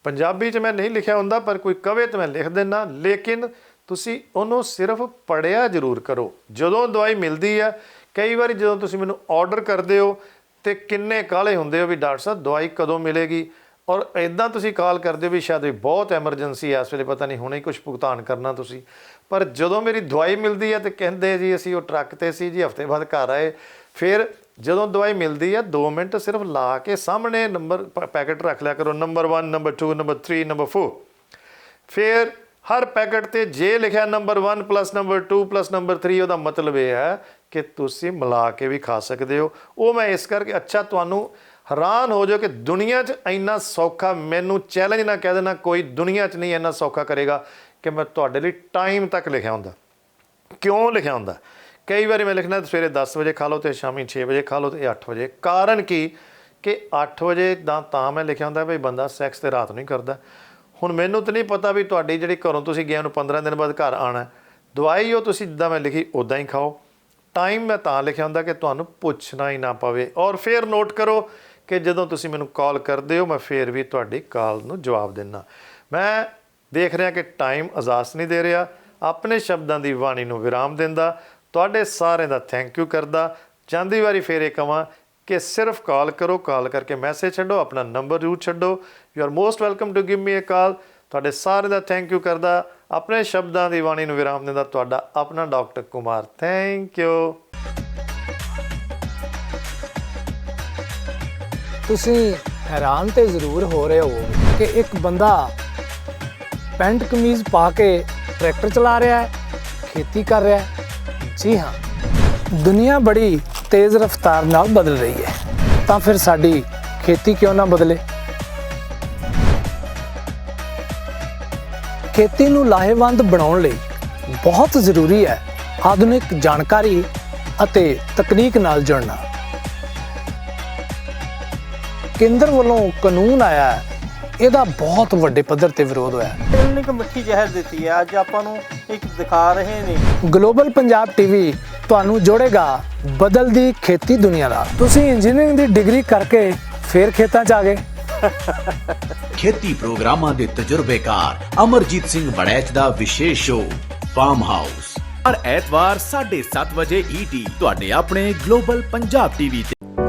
Speaker 1: ਪੰਜਾਬੀ 'ਚ ਮੈਂ ਨਹੀਂ ਲਿਖਿਆ ਹੁੰਦਾ, ਪਰ ਕੋਈ ਕਵੇ ਤਾਂ ਮੈਂ ਲਿਖ ਦਿੰਦਾ ਲੇਕਿਨ ਤੁਸੀਂ ਉਹਨੂੰ ਸਿਰਫ ਪੜਿਆ ਜ਼ਰੂਰ ਕਰੋ। ਜਦੋਂ ਦਵਾਈ ਮਿਲਦੀ ਹੈ, ਕਈ ਵਾਰੀ ਜਦੋਂ ਤੁਸੀਂ ਮੈਨੂੰ ਆਰਡਰ ਕਰਦੇ ਹੋ ਤੇ ਕਿੰਨੇ ਕਾਲੇ ਹੁੰਦੇ ਹੋ ਵੀ ਡਾਕਟਰ ਸਾਹਿਬ, ਦਵਾਈ ਕਦੋਂ ਮਿਲੇਗੀ? ਔਰ ਇਦਾਂ ਤੁਸੀਂ ਕਾਲ ਕਰਦੇ ਹੋ ਵੀ ਸ਼ਾਇਦ ਵੀ ਬਹੁਤ ਐਮਰਜੈਂਸੀ ਹੈ, ਇਸ ਵੇਲੇ ਪਤਾ ਨਹੀਂ ਹੁਣੇ ਹੀ ਕੁਝ ਭੁਗਤਾਨ ਕਰਨਾ ਤੁਸੀਂ। ਪਰ ਜਦੋਂ ਮੇਰੀ ਦਵਾਈ ਮਿਲਦੀ ਹੈ ਤੇ ਕਹਿੰਦੇ ਜੀ ਅਸੀਂ ਉਹ ਟਰੱਕ ਤੇ ਸੀ ਜੀ, ਹਫ਼ਤੇ ਬਾਅਦ ਘਰ ਆਏ, ਫਿਰ ਜਦੋਂ ਦਵਾਈ ਮਿਲਦੀ ਹੈ 2 ਮਿੰਟ ਸਿਰਫ ਲਾ ਕੇ ਸਾਹਮਣੇ ਨੰਬਰ ਪੈਕੇਟ ਰੱਖ ਲਿਆ ਕਰੋ, ਨੰਬਰ 1 ਨੰਬਰ 2 ਨੰਬਰ 3 ਨੰਬਰ 4 ਫਿਰ ਹਰ ਪੈਕੇਟ ਤੇ ਜੇ ਲਿਖਿਆ number 1 plus number 2 plus number 3 ਉਹਦਾ ਮਤਲਬ ਇਹ ਹੈ ਕਿ ਤੁਸੀਂ ਮਿਲਾ ਕੇ ਵੀ ਖਾ ਸਕਦੇ ਹੋ। ਉਹ ਮੈਂ ਇਸ ਕਰਕੇ, ਅੱਛਾ ਤੁਹਾਨੂੰ ਹੈਰਾਨ ਹੋ ਜਾਓ ਕਿ ਦੁਨੀਆ 'ਚ ਇੰਨਾ ਸੌਖਾ, ਮੈਨੂੰ ਚੈਲੰਜ ਨਾ ਕਹਿ ਦੇਣਾ, ਕੋਈ ਦੁਨੀਆ 'ਚ ਨਹੀਂ ਇੰਨਾ ਸੌਖਾ ਕਰੇਗਾ ਕਿ ਮੈਂ ਤੁਹਾਡੇ ਲਈ ਟਾਈਮ ਤੱਕ ਲਿਖਿਆ ਹੁੰਦਾ। ਕਿਉਂ ਲਿਖਿਆ ਹੁੰਦਾ? ਕਈ ਵਾਰੀ ਮੈਂ ਲਿਖਣਾ, ਸਵੇਰੇ 10 ਵਜੇ ਖਾ ਲਓ ਤੇ ਸ਼ਾਮੀ 6 ਵਜੇ ਖਾ ਲਓ ਤੇ 8 ਵਜੇ। ਕਾਰਨ ਕੀ? ਕਿ 8 ਵਜੇ ਦਾ ਤਾਂ ਮੈਂ ਲਿਖਿਆ ਹੁੰਦਾ ਵੀ ਬੰਦਾ ਸੈਕਸ ਤੇ ਰਾਤ ਨੂੰ ਹੀ ਕਰਦਾ। ਹੁਣ ਮੈਨੂੰ ਤਾਂ ਨਹੀਂ ਪਤਾ ਵੀ ਤੁਹਾਡੀ ਜਿਹੜੀ ਘਰੋਂ ਤੁਸੀਂ ਗਏ ਨੂੰ 15 ਦਿਨ ਬਾਅਦ ਘਰ ਆਣਾ ਦਵਾਈ ਉਹ ਤੁਸੀਂ ਜਿੱਦਾਂ ਮੈਂ ਲਿਖੀ ਉਦਾਂ ਹੀ ਖਾਓ। ਟਾਈਮ ਮੈਂ ਤਾਂ ਲਿਖਿਆ ਹੁੰਦਾ ਕਿ ਤੁਹਾਨੂੰ ਪੁੱਛਣਾ ਹੀ ਨਾ ਪਵੇ। ਔਰ ਫਿਰ ਨੋਟ ਕਰੋ ਕਿ ਜਦੋਂ ਤੁਸੀਂ ਮੈਨੂੰ ਕਾਲ ਕਰਦੇ ਹੋ, ਮੈਂ ਫਿਰ ਵੀ ਤੁਹਾਡੀ ਕਾਲ ਨੂੰ ਜਵਾਬ ਦਿੰਦਾ। ਮੈਂ ਦੇਖ ਰਿਹਾ ਕਿ ਟਾਈਮ ਅਜ਼ਾਸ ਨਹੀਂ ਦੇ ਰਿਹਾ। ਆਪਣੇ ਸ਼ਬਦਾਂ ਦੀ ਬਾਣੀ ਨੂੰ ਵਿਰਾਮ ਦਿੰਦਾ। ਤੁਹਾਡੇ ਸਾਰਿਆਂ ਦਾ ਥੈਂਕ ਯੂ ਕਰਦਾ। ਜਾਂਦੀ ਵਾਰੀ ਫੇਰ ਇਹ ਕਵਾਂ ਕਿ ਸਿਰਫ ਕਾਲ ਕਰੋ, ਕਾਲ ਕਰਕੇ ਮੈਸੇਜ ਛੱਡੋ, ਆਪਣਾ ਨੰਬਰ ਜ਼ਰੂਰ ਛੱਡੋ। You are most welcome to give me a call ਤੁਹਾਡੇ ਸਾਰਿਆਂ ਦਾ ਥੈਂਕ ਯੂ ਕਰਦਾ। ਆਪਣੇ ਸ਼ਬਦਾਂ ਦੀ ਬਾਣੀ ਨੂੰ ਵਿਰਾਮ ਦਿੰਦਾ ਤੁਹਾਡਾ ਆਪਣਾ ਡਾਕਟਰ ਕੁਮਾਰ। ਥੈਂਕ ਯੂ
Speaker 2: ਤੁਸੀਂ ਹੈਰਾਨ ਤੇ ਜ਼ਰੂਰ ਹੋ ਰਹੇ ਹੋ ਕਿ ਇੱਕ ਬੰਦਾ ਪੈਂਟ ਕਮੀਜ਼ ਪਾ ਕੇ ਟਰੈਕਟਰ ਚਲਾ ਰਿਹਾ ਹੈ, ਖੇਤੀ ਕਰ ਰਿਹਾ ਹੈ। ਜੀ ਹਾਂ। ਦੁਨੀਆ ਬੜੀ ਤੇਜ਼ ਰਫ਼ਤਾਰ ਨਾਲ ਬਦਲ ਰਹੀ ਹੈ। ਤਾਂ ਫਿਰ ਸਾਡੀ ਖੇਤੀ ਕਿਉਂ ਨਾ ਬਦਲੇ? ਖੇਤੀ ਨੂੰ ਲਾਹੇਵੰਦ ਬਣਾਉਣ ਲਈ ਬਹੁਤ ਜ਼ਰੂਰੀ ਹੈ ਆਧੁਨਿਕ ਜਾਣਕਾਰੀ ਅਤੇ ਤਕਨੀਕ ਨਾਲ ਜੁੜਨਾ। ਕੇਂਦਰ ਵੱਲੋਂ ਕਾਨੂੰਨ ਆਇਆ ਹੈ, ਇਹਦਾ ਬਹੁਤ ਵੱਡੇ ਪੱਧਰ ਤੇ ਵਿਰੋਧ ਹੋਇਆ। ਹੈ।
Speaker 3: ਇੰਨੀ ਕੁ ਮਿੱਠੀ ਜ਼ਹਿਰ ਦਿੱਤੀ ਹੈ? ਅੱਜ ਆਪਾਂ ਨੂੰ ਇੱਕ ਦਿਖਾ ਰਹੇ ਨੇ।
Speaker 2: ਗਲੋਬਲ ਪੰਜਾਬ ਟੀਵੀ ਤੁਹਾਨੂੰ ਜੋੜੇਗਾ ਬਦਲਦੀ ਖੇਤੀ ਦੁਨੀਆ ਨਾਲ ਤੁਸੀਂ ਇੰਜੀਨੀਅਰਿੰਗ ਦੀ ਡਿਗਰੀ ਕਰਕੇ ਫੇਰ ਖੇਤਾਂ 'ਚ ਆ ਗਏ।
Speaker 4: ਖੇਤੀ ਪ੍ਰੋਗਰਾਮਾਂ ਦੇ ਤਜਰਬੇਕਾਰ ਅਮਰਜੀਤ ਸਿੰਘ ਵੜੈਚ ਦਾ ਵਿਸ਼ੇਸ਼ ਸ਼ੋਅ ਫਾਰਮ ਹਾਊਸ ਹਰ ਐਤਵਾਰ 7:30 ਵਜੇ ਈਟੀ ਤੁਹਾਡੇ ਆਪਣੇ ਗਲੋਬਲ ਪੰਜਾਬ ਟੀਵੀ ਤੇ।